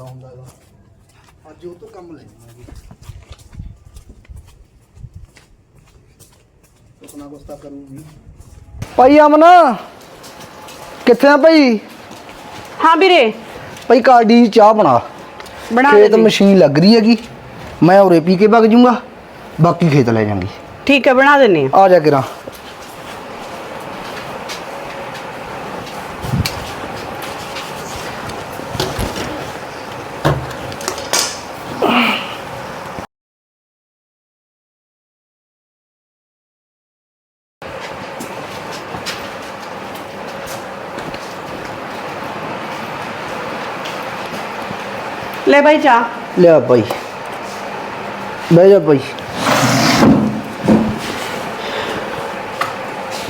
ਕਰਦਾ ਹੁੰਦਾ ਹੈਗਾ ਅੱਜ ਉਹ ਤੋਂ ਕੰਮ ਲੈਣਾ ਜੀ ਕੁਛ ਨਾ ਕੁਛ ਤਾਂ ਕਰੂਗੀ। ਭਾਈ ਅਮਨ ਕਿੱਥੇ ਆ ਭਾਈ? ਹਾਂ ਵੀਰੇ। ਭਾਈ ਕਾਡੀ ਚਾਹ ਬਣਾ। ਬਣਾ ਖੇਤ ਦੇ ਮਸ਼ੀਨ ਲੱਗ ਰਹੀ ਹੈਗੀ। ਮੈਂ ਉਰੇ ਪੀ ਕੇ ਵਗ ਜੂੰਗਾ ਬਾਕੀ ਖੇਤ ਲੈ ਜਾਾਂਗੇ ਠੀਕ ਹੈ ਬਣਾ ਦਿੰਨੇ ਆ ਆ ਜਾ ਕਿਰਾ। ਲੈ ਬਾਈ ਚਾਹ। ਲਿਆ ਭਾਈ ਬਹਿ ਜਾ ਭਾਈ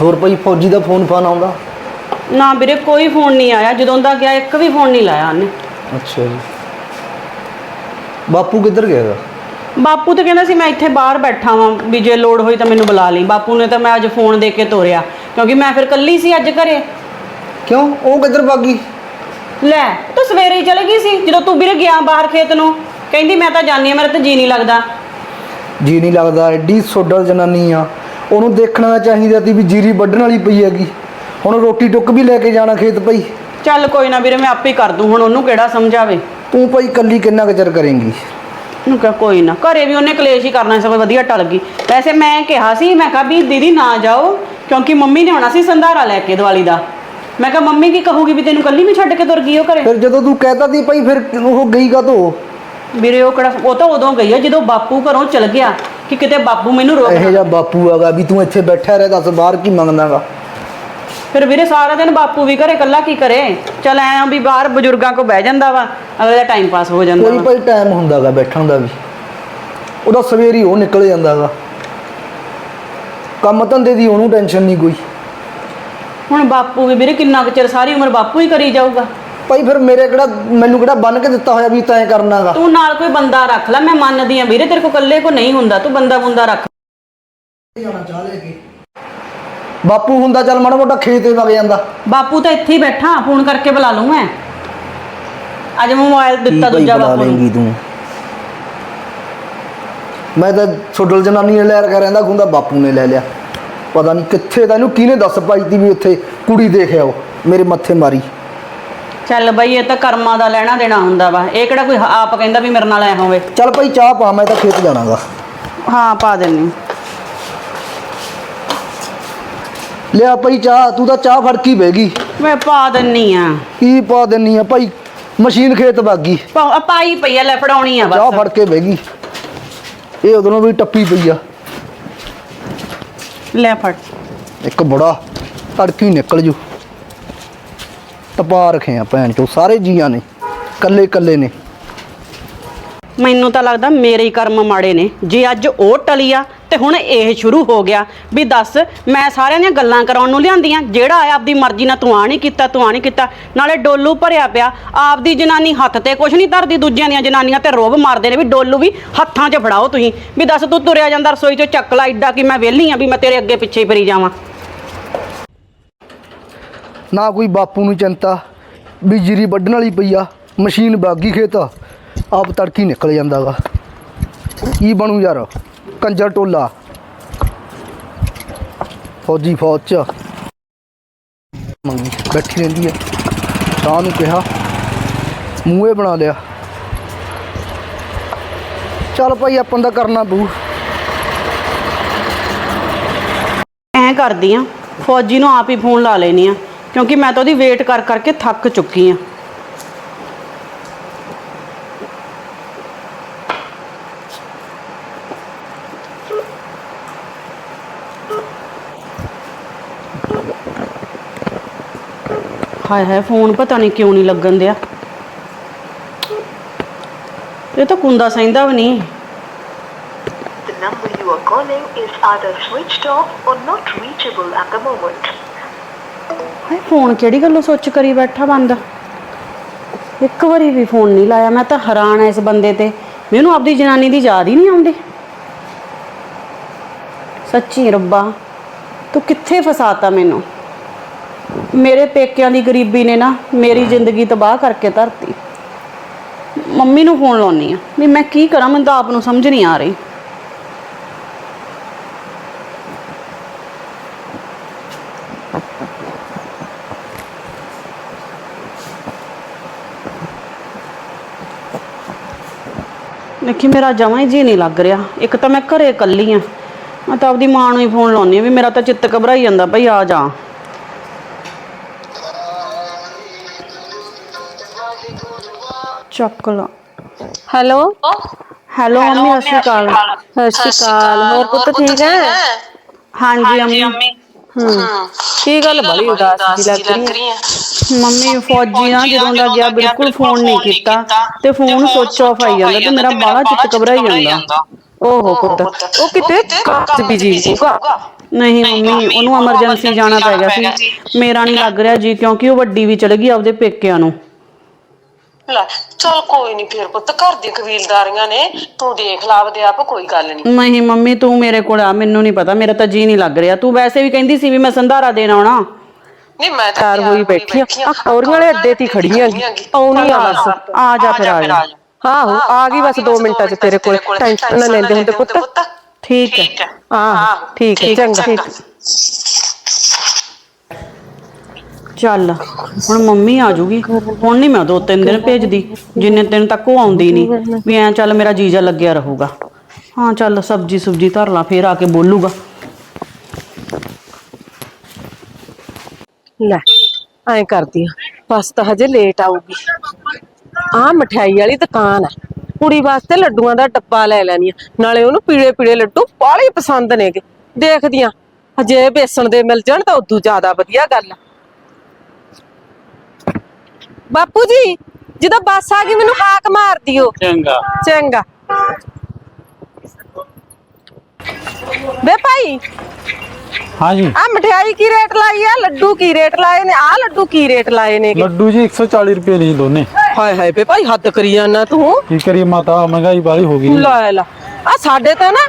ਹੋਰ ਭਾਈ ਫੌਜੀ ਦਾ ਫੋਨ ਫਾਨ ਆਉਂਦਾ? ਨਾ ਵੀਰੇ ਕੋਈ ਫੋਨ ਨਹੀਂ ਆਇਆ। ਜਦੋਂ ਦਾ ਗਿਆ ਇੱਕ ਵੀ ਫੋਨ ਨਹੀਂ ਲਾਇਆ ਉਹਨੇ। ਅੱਛਾ ਜੀ। ਬਾਪੂ ਕਿੱਧਰ ਗਿਆ ਗਾ? ਬਾਪੂ ਤੇ ਕਹਿੰਦਾ ਸੀ ਮੈਂ ਇੱਥੇ ਬਾਹਰ ਬੈਠਾ ਵਾਂ ਵੀ ਜੇ ਲੋੜ ਹੋਈ ਤਾਂ ਮੈਨੂੰ ਬੁਲਾ ਲਈ। ਬਾਪੂ ਨੇ ਤਾਂ ਮੈਂ ਅੱਜ ਫੋਨ ਦੇ ਕੇ ਤੋਰਿਆ। ਕਿਉਂਕਿ ਮੈਂ ਫਿਰ ਕੱਲੀ ਸੀ ਅੱਜ ਘਰੇ। ਕਿਉਂ? ਉਹ ਕਿੱਧਰ ਭਾਗੀ ਲੈ ਤੂੰ ਸਵੇਰੇ ਹੀ ਚਲੇ ਗਈ ਸੀ ਜਦੋਂ ਤੂੰ ਵੀਰੇ ਗਿਆ ਬਾਹਰ ਖੇਤ ਨੂੰ। ਕਹਿੰਦੀ ਮੈਂ ਤਾਂ ਜਾਣੀ ਆ ਮੇਰਾ ਤਾਂ ਜੀ ਨਹੀਂ ਲੱਗਦਾ। ਜੀ ਨਹੀਂ ਲੱਗਦਾ ਐਡੀ ਸੋਡਲ ਜਨਾਨੀ ਆ। ਉਹਨੂੰ ਦੇਖਣਾ ਚਾਹੀਦਾ ਸੀ ਵੀ ਜੀਰੀ ਵੱਢਣ ਵਾਲੀ ਪਈ ਹੈਗੀ। ਹੁਣ ਰੋਟੀ ਟੁੱਕ ਵੀ ਲੈ ਕੇ ਜਾਣਾ ਖੇਤ ਭਾਈ। ਚੱਲ ਕੋਈ ਨਾ ਵੀਰੇ ਮੈਂ ਆਪੇ ਹੀ ਕਰ ਦੂੰ ਹੁਣ ਉਹਨੂੰ ਕਿਹੜਾ ਸਮਝਾਵੇ? ਤੂੰ ਭਾਈ ਕੱਲੀ ਕਿੰਨਾ ਕੁ ਚਿਰ ਕਰੇਂਗੀ? ਉਹਨੂੰ ਕਿਹਾ ਕੋਈ ਨਾ ਘਰੇ ਵੀ ਉਹਨੇ ਕਲੇਸ਼ ਹੀ ਕਰਨਾ ਸਭ ਵਧੀਆ ਟਲ ਗਈ। ਵੈਸੇ ਮੈਂ ਕਿਹਾ ਸੀ ਮੈਂ ਕਿਹਾ ਵੀ ਦੀਦੀ ਨਾ ਜਾਓ ਕਿਉਂਕਿ ਮੰਮੀ ਨੇ ਆਉਣਾ ਸੀ ਸੰਧਾਰਾ ਲੈ ਕੇ ਦੀਵਾਲੀ ਦਾ। ਮੈਂ ਕਿਹਾ ਮੰਮੀ ਕੀ ਕਹੂਗੀ ਵੀ ਤੈਨੂੰ ਕੱਲੀ ਨੂੰ ਛੱਡ ਕੇ ਤੁਰ ਗਈ ਉਹ ਘਰੇ? ਫਿਰ ਜਦੋਂ ਤੂੰ ਕਹਿਤਾ ਸੀ ਭਾਈ ਫਿਰ ਉਹ ਗਈ ਕਾ ਤੋ ਵੀਰੇ ਉਹ ਕਿਹੜਾ ਉਹ ਤਾਂ ਉਦੋਂ ਗਈ ਆ ਜਦੋਂ ਬਾਪੂ ਘਰੋਂ ਚਲ ਗਿਆ ਕਿ ਕਿਤੇ ਬਾਪੂ ਮੈਨੂੰ ਰੋਕ ਇਹੋ ਜਿਹਾ ਬਾਪੂ ਹੈਗਾ ਵੀ ਤੂੰ ਇੱਥੇ ਬੈਠਾ ਰਹਿ ਦੱਸ ਬਾਹਰ ਕੀ ਮੰਗਦਾਗਾ? ਫਿਰ ਵੀਰੇ ਸਾਰਾ ਦਿਨ ਬਾਪੂ ਵੀ ਘਰੇ ਕੱਲਾ ਕੀ ਕਰੇ? ਚਲ ਐ ਵੀ ਬਾਹਰ ਬਜ਼ੁਰਗਾਂ ਕੋ ਬਹਿ ਜਾਂਦਾ ਵਾ ਅਗਲੇ ਦਾ ਟਾਈਮ ਪਾਸ ਹੋ ਜਾਂਦਾ ਕੋਈ ਵਾ। ਭਾਈ ਟਾਈਮ ਹੁੰਦਾਗਾ ਬੈਠਣ ਦਾ ਵੀ। ਉਹਦਾ ਸਵੇਰ ਹੀ ਉਹ ਨਿਕਲ ਜਾਂਦਾਗਾ। ਕੰਮ ਧੰਦੇ ਦੀ ਉਹਨੂੰ ਟੈਨਸ਼ਨ ਨਹੀਂ ਕੋਈ। ਹੁਣ ਬਾਪੂ ਵੀ ਵੀਰੇ ਕਿੰਨਾ ਕੁ ਚਿਰ ਸਾਰੀ ਉਮਰ ਬਾਪੂ ਹੀ ਕਰੀ ਜਾਊਗਾ? ਭਾਈ ਫਿਰ ਮੇਰੇ ਕਿਹੜਾ ਮੈਨੂੰ ਕਿਹੜਾ ਬੰਨ ਕੇ ਦਿੱਤਾ ਹੋਇਆ ਵੀ ਤੈਂ ਕਰਨਾਗਾ? ਤੂੰ ਨਾਲ ਕੋਈ ਬੰਦਾ ਰੱਖ ਲੈ ਮੈਂ ਮੰਨਦੀ ਆ ਵੀਰੇ ਤੇਰੇ ਕੋ ਇਕੱਲੇ ਕੋ ਨਹੀਂ ਹੁੰਦਾ ਤੂੰ ਬੰਦਾ ਬੰਦਾ ਰੱਖ। ਬਾਪੂ ਹੁੰਦਾ ਚੱਲ ਮਾੜਾ ਮੋਟਾ ਖੇਤ ਵਗ ਜਾਂਦਾ। ਬਾਪੂ ਤਾਂ ਇੱਥੇ ਹੀ ਬੈਠਾ ਫੋਨ ਕਰਕੇ ਬੁਲਾ ਲੂੰ ਮੈਂ। ਅੱਜ ਮੈਂ ਮੋਬਾਈਲ ਦਿੱਤਾ ਭਾਈ ਦੂਜਾ ਬੁਲਾ ਬਾਪੂ ਨੂੰ। ਲਏਂਗੀ ਤੂੰ? ਮੈਂ ਤਾਂ ਛੋਡਲ ਜਨਾਨੀ ਨੇ ਲੈ ਕੇ ਰਹਿੰਦਾ ਗੁੰਦਾ ਬਾਪੂ ਨੇ ਲੈ ਲਿਆ। ਪਤਾ ਨਹੀਂ ਕਿੱਥੇ ਦਾ ਇਹਨੂੰ ਕਿਹਨੇ ਦੱਸ ਪਾਈ ਤੀ ਵੀ ਉੱਥੇ ਕੁੜੀ ਦੇਖ ਆਓ ਮੇਰੇ ਮੱਥੇ ਮਾਰੀ। ਚੱਲ ਬਈ ਇਹ ਤਾਂ ਕਰਮਾਂ ਦਾ ਲੈਣਾ ਦੇਣਾ ਹੁੰਦਾ ਵਾ। ਇਹ ਕਿਹੜਾ ਕੋਈ ਆਪ ਕਹਿੰਦਾ ਵੀ ਮੇਰੇ ਨਾਲ ਐ ਹੋਵੇ? ਚੱਲ ਭਾਈ ਚਾਹ ਪਾ ਮੈਂ ਤਾਂ ਖੇਤ ਜਾਣਾਗਾ। ਹਾਂ ਪਾ ਦਿੰਨੀ। ਲਿਆ ਭਾਈ ਚਾਹ ਤੂੰ ਤਾਂ ਚਾਹ ਫੜ ਕੇ ਬਹਿ ਗਈ। ਮੈਂ ਪਾ ਦਿੰਨੀ ਆ। ਕੀ ਪਾ ਦਿੰਨੀ ਆ ਭਾਈ? ਮਸ਼ੀਨ ਖੇਤ ਪਾ- ਪਾਈ ਪਈ ਆ ਲੈ ਫੜਾਉਣੀ ਆ ਚਾਹ ਬਸ। ਫੜ ਕੇ ਬਹਿ ਗਈ। ਇਹ ਉਦੋਂ ਵੀ ਟੱਪੀ ਪਈ ਆ। ਲੈ ਫੜ। ਇੱਕ ਬੜਾ ਤੜਕੀ ਨਿਕਲ ਜੂ। ਟਪਾ ਰਖੇ ਆ ਭੈਣ ਚੋ ਸਾਰੇ ਜੀਆਂ ਨੇ ਕੱਲੇ ਕੱਲੇ ਨੇ। ਮੈਨੂੰ ਤਾਂ ਲੱਗਦਾ ਮੇਰੇ ਹੀ ਕਰਮ ਮਾੜੇ ਨੇ। ਜੇ ਅੱਜ ਉਹ ਟਲੀ ਆ ਤੇ ਹੁਣ ਇਹ ਸ਼ੁਰੂ ਹੋ ਗਿਆ। ਵੀ ਦੱਸ, ਮੈਂ ਸਾਰਿਆਂ ਦੀਆਂ ਗੱਲਾਂ ਕਰਾਉਣ ਨੂੰ ਲਿਆਂਦੀਆਂ ਜਿਹੜਾ ਆਇਆ ਆਪਦੀ ਮਰਜ਼ੀ ਨਾਲ ਤੂੰ ਆ ਨਹੀਂ ਕੀਤਾ, ਤੂੰ ਆ ਨਹੀਂ ਕੀਤਾ, ਨਾਲੇ ਡੋਲੂ ਭਰਿਆ ਪਿਆ। ਆਪਦੀ ਜਨਾਨੀ ਹੱਥ ਤੇ ਕੁਛ ਨਹੀਂ ਧਰਦੀ, ਦੂਜਿਆਂ ਦੀਆਂ ਜਨਾਨੀਆਂ ਤੇ ਰੋਬ ਮਾਰਦੇ ਨੇ ਵੀ ਡੋਲੂ ਵੀ ਹੱਥਾਂ 'ਚ ਫੜਾਓ ਤੁਸੀਂ। ਵੀ ਦੱਸ, ਤੂੰ ਤੁਰਿਆ ਜਾਂਦਾ ਰਸੋਈ 'ਚੋਂ ਚੱਕ ਲਾ ਏਡਾ ਕਿ ਮੈਂ ਵਿਹਲੀ ਆ ਵੀ ਮੈਂ ਤੇਰੇ ਅੱਗੇ ਪਿੱਛੇ ਹੀ ਫਿਰੀ ਜਾਵਾਂ। ਨਾ ਕੋਈ ਬਾਪੂ ਨੂੰ ਚਿੰਤਾ। ਬਿਜਲੀ ਵੱਢਣ ਵਾਲੀ ਪਈ ਆ, ਮਸ਼ੀਨ ਬਾਗੀ ਖੇਤ। ਆਪ ਤੜਕੀ ਨਿਕਲ ਜਾਂਦਾਗਾ। ਕੀ ਬਣੂ ਯਾਰ? ਕੰਜਰ ਟੋਲਾ। ਫੌਜੀ ਫੌਜ ਚ। ਮੰਗੀ, ਬੈਠੀ ਰਹਿੰਦੀ ਆ। ਸ਼ਾਹ ਨੂੰ ਕਿਹਾ, ਮੂੰਹੇ ਬਣਾ ਲਿਆ। ਚੱਲ ਭਾਈ, ਆਪਾਂ ਦਾ ਕਰਨਾ ਬੂ ਐਂ ਕਰਦੀ ਆ, ਫੌਜੀ ਨੂੰ ਆਪ ਹੀ ਫੋਨ ਲਾ ਲੈਣੀ ਆ, ਕਿਉਂਕਿ ਮੈਂ ਤਾਂ ਉਹਦੀ ਵੇਟ ਕਰ ਕਰਕੇ ਥੱਕ ਚੁੱਕੀ ਆ। ਹਾਏ ਹਾਏ ਫੋਨ ਪਤਾ ਨਹੀਂ ਕਿਉਂ ਨਹੀਂ ਲੱਗਣ ਦਿਆ। ਇਹ ਤਾਂ ਕੁੰਦਾ ਸੈਂਦਾ ਵੀ ਨਹੀਂ The number you are calling is either switched off or not reachable at the moment. ਹਾਏ ਫੋਨ ਕਿਹੜੀ ਗੱਲੋਂ ਸੋਚ ਕਰੀ ਬੈਠਾ ਬੰਦਾ? ਇੱਕ ਵਾਰੀ ਵੀ ਫੋਨ ਨਹੀਂ ਲਾਇਆ ਮੈਂ ਤਾਂ ਹੈਰਾਨ ਐ ਇਸ ਬੰਦੇ ਤੇ। ਮੈਨੂੰ ਆਪਦੀ ਜਨਾਨੀ ਦੀ ਯਾਦ ਹੀ ਨਹੀਂ ਆਉਂਦੀ। ਸੱਚੀ ਰੱਬਾ ਤੂੰ ਕਿੱਥੇ ਫਸਾਤਾ ਮੈਨੂੰ? ਮੇਰੇ ਪੇਕਿਆਂ ਦੀ ਗਰੀਬੀ ਨੇ ਨਾ ਮੇਰੀ ਜ਼ਿੰਦਗੀ ਤਬਾਹ ਕਰਕੇ ਧਰਤੀ। ਮੰਮੀ ਨੂੰ ਫੋਨ ਲਾਉਣੀ ਆ ਵੀ ਮੈਂ ਕੀ ਕਰਾਂ, ਮੈਨੂੰ ਤਾਂ ਆਪ ਨੂੰ ਸਮਝ ਨਹੀਂ ਆ ਰਹੀ। ਦੇਖੀ ਮੇਰਾ ਜਮਾਂ ਹੀ ਜੀ ਨਹੀਂ ਲੱਗ ਰਿਹਾ। ਇੱਕ ਤਾਂ ਮੈਂ ਘਰੇ ਇਕੱਲੀ ਆ ਮੈਂ ਤਾਂ ਆਪਦੀ ਮਾਂ ਨੂੰ ਹੀ ਫੋਨ ਲਾਉਣੀ ਆ ਵੀ ਮੇਰਾ ਤਾਂ ਚਿੱਤ ਘਬਰਾਈ ਜਾਂਦਾ, ਭਈ ਆ ਜਾ। ਚੱਕ ਲਾ ਹੈਲੋ? ਹੈਲੋ ਮੰਮੀ ਸਤਿ ਸ਼੍ਰੀ ਅਕਾਲ। ਸਤਿ ਸ਼੍ਰੀ ਅਕਾਲ। ਹੋਰ ਪੁੱਤ ਠੀਕ ਹੈ? ਹਾਂਜੀ ਮੰਮੀ। ਹੂੰ। ਕੀ ਗੱਲ ਬੜੀ ਉਦਾਸ ਜੀ ਲੱਗ ਰਹੀ ਹੈ। ਮੰਮੀ ਫੌਜੀ ਨਾ ਜਦੋਂ ਦਾ ਗਿਆ ਬਿਲਕੁਲ ਫੋਨ ਨਹੀਂ ਕੀਤਾ ਤੇ ਫੋਨ ਸੁੱਚ ਆਫ ਆਈ ਜਾਂਦਾ ਤੇ ਮੇਰਾ ਬਾਹਲਾ ਚਿੱਤ ਘਬਰਾਈ ਜਾਂਦਾ। ਓਹੋ ਪੁੱਤ। ਉਹ ਕਿਤੇ ਕਾਜ ਬਿਜ਼ੀ ਹੋਊਗਾ ਨਹੀਂ ਮੰਮੀ ਉਹਨੂੰ ਐਮਰਜੈਂਸੀ ਜਾਣਾ ਪੈ ਗਿਆ ਸੀ। ਮੇਰਾ ਨਹੀਂ ਲੱਗ ਰਿਹਾ ਜੀ ਕਿਉਂਕਿ ਉਹ ਵੱਡੀ ਵੀ ਚਲ ਗਈ ਆਪਦੇ ਪੇਕਿਆਂ ਨੂੰ। ਲੈ ਚਲ ਕੋਈ ਨਹੀਂ ਫਿਰ ਪੁੱਤ ਘਰ ਦੀ ਕਬੀਲਦਾਰੀਆਂ ਨੇ ਤੂੰ ਦੇਖ ਲਾ ਆਪਦੇ ਆਪ ਕੋਈ ਗੱਲ ਨਹੀਂ ਨਹੀਂ ਮੰਮੀ ਤੂੰ ਮੇਰੇ ਕੋਲ ਆ ਮੈਨੂੰ ਨਹੀਂ ਪਤਾ ਮੇਰਾ ਤਾਂ ਜੀ ਨਹੀਂ ਲੱਗ ਰਿਹਾ। ਤੂੰ ਵੈਸੇ ਵੀ ਕਹਿੰਦੀ ਸੀ ਵੀ ਮੈਂ ਸੰਧਾਰਾ ਦੇਣ ਆਉਣਾ। ਨਹੀਂ ਮੈਂ ਤਾਂ ਤਿਆਰ ਹੋਈ ਬੈਠੀ ਆ। ਆ। ਕੌਰੀਆਂ ਵਾਲੇ ਅੱਡੇ ਤੇ ਹੀ ਖੜੀਆਂ ਗੀ ਆਉਣੀ ਆ ਬਸ। ਆ ਜਾ ਫਿਰ ਆ ਜਾ। ਆਹੋ ਆ ਗਈ ਬਸ 2 ਮਿੰਟਾਂ ਚ ਤੇਰੇ ਕੋਲ ਟੈਨਸ਼ਨ ਨਾ ਲੈਂਦੇ ਹੁੰਦੇ ਪੁੱਤ। ਠੀਕ ਹੈ। ਠੀਕ ਹੈ। ਠੀਕ ਹੈ ਚੰਗਾ। ਚੱਲ, ਹੁਣ ਮੰਮੀ ਆ ਜੂਗੀ। ਹੁਣ ਨਹੀਂ ਮੈਂ ਦੋ ਤਿੰਨ ਦਿਨ ਭੇਜਦੀ, ਜਿੰਨੇ ਦਿਨ ਤੱਕ ਉਹ ਆਉਂਦੀ ਨਹੀਂ ਵੀ ਐ ਚੱਲ ਮੇਰਾ ਜੀਜਾ ਲੱਗਿਆ ਰਹੂਗਾ। ਹਾਂ, ਚੱਲ ਸਬਜੀ ਸੁਬਜੀ ਧਰ ਲਾ, ਫੇਰ ਆ ਕੇ ਬੋਲੂਗਾ। ਲੈ, ਐਂ ਕਰਦੀ ਆ। ਬਸ ਤਾਂ ਹਜੇ ਲੇਟ ਆਊਗੀ। ਆ ਮਠਿਆਈ ਵਾਲੀ ਦੁਕਾਨ ਹੈ ਕੁੜੀ ਵਾਸਤੇ ਲੱਡੂਆਂ ਦਾ ਡੱਬਾ ਲੈ ਲੈਣੀ ਆ। ਨਾਲੇ ਉਹਨੂੰ ਪੀਲੇ ਪੀਲੇ ਲੱਡੂ ਬਾਹਲੇ ਪਸੰਦ ਨੇਗੇ। ਦੇਖਦੀ ਆ, ਹਜੇ ਬੇਸਣ ਦੇ ਮਿਲ ਜਾਣ ਤਾਂ ਉਦੋਂ ਜ਼ਿਆਦਾ ਵਧੀਆ ਗੱਲ ਆ। ਬਾਪੂ ਜੀ ਜਦੋਂ ਬੱਸ ਆ ਗਈ ਮੈਨੂੰ ਹਾਕ ਮਾਰ ਦਿਓ। ਚੰਗਾ। ਚੰਗਾ। ਵੇ ਭਾਈ ਹਾਂਜੀ। ਆ ਮਠਿਆਈ ਕੀ ਰੇਟ ਲਾਈ ਆ? ਲੱਡੂ ਕੀ ਰੇਟ ਲਾਏ ਨੇ? ਆ ਲੱਡੂ ਕੀ ਰੇਟ ਲਾਏ ਨੇ? ਲੱਡੂ ਜੀ 140 ਰੁਪਏ ਲਈ ਦੋਨੇ। ਹਾਏ ਹਾਏ ਵੇ ਭਾਈ ਹੱਦ ਕਰੀ ਜਾਂਦਾ ਤੂੰ। ਕੀ ਕਰੀਏ ਮਾਤਾ ਮਹਿੰਗਾਈ ਵਾਲੀ ਹੋ ਗਈ ਲੈ ਲੈ। ਆ ਸਾਡੇ ਤਾਂ ਨਾ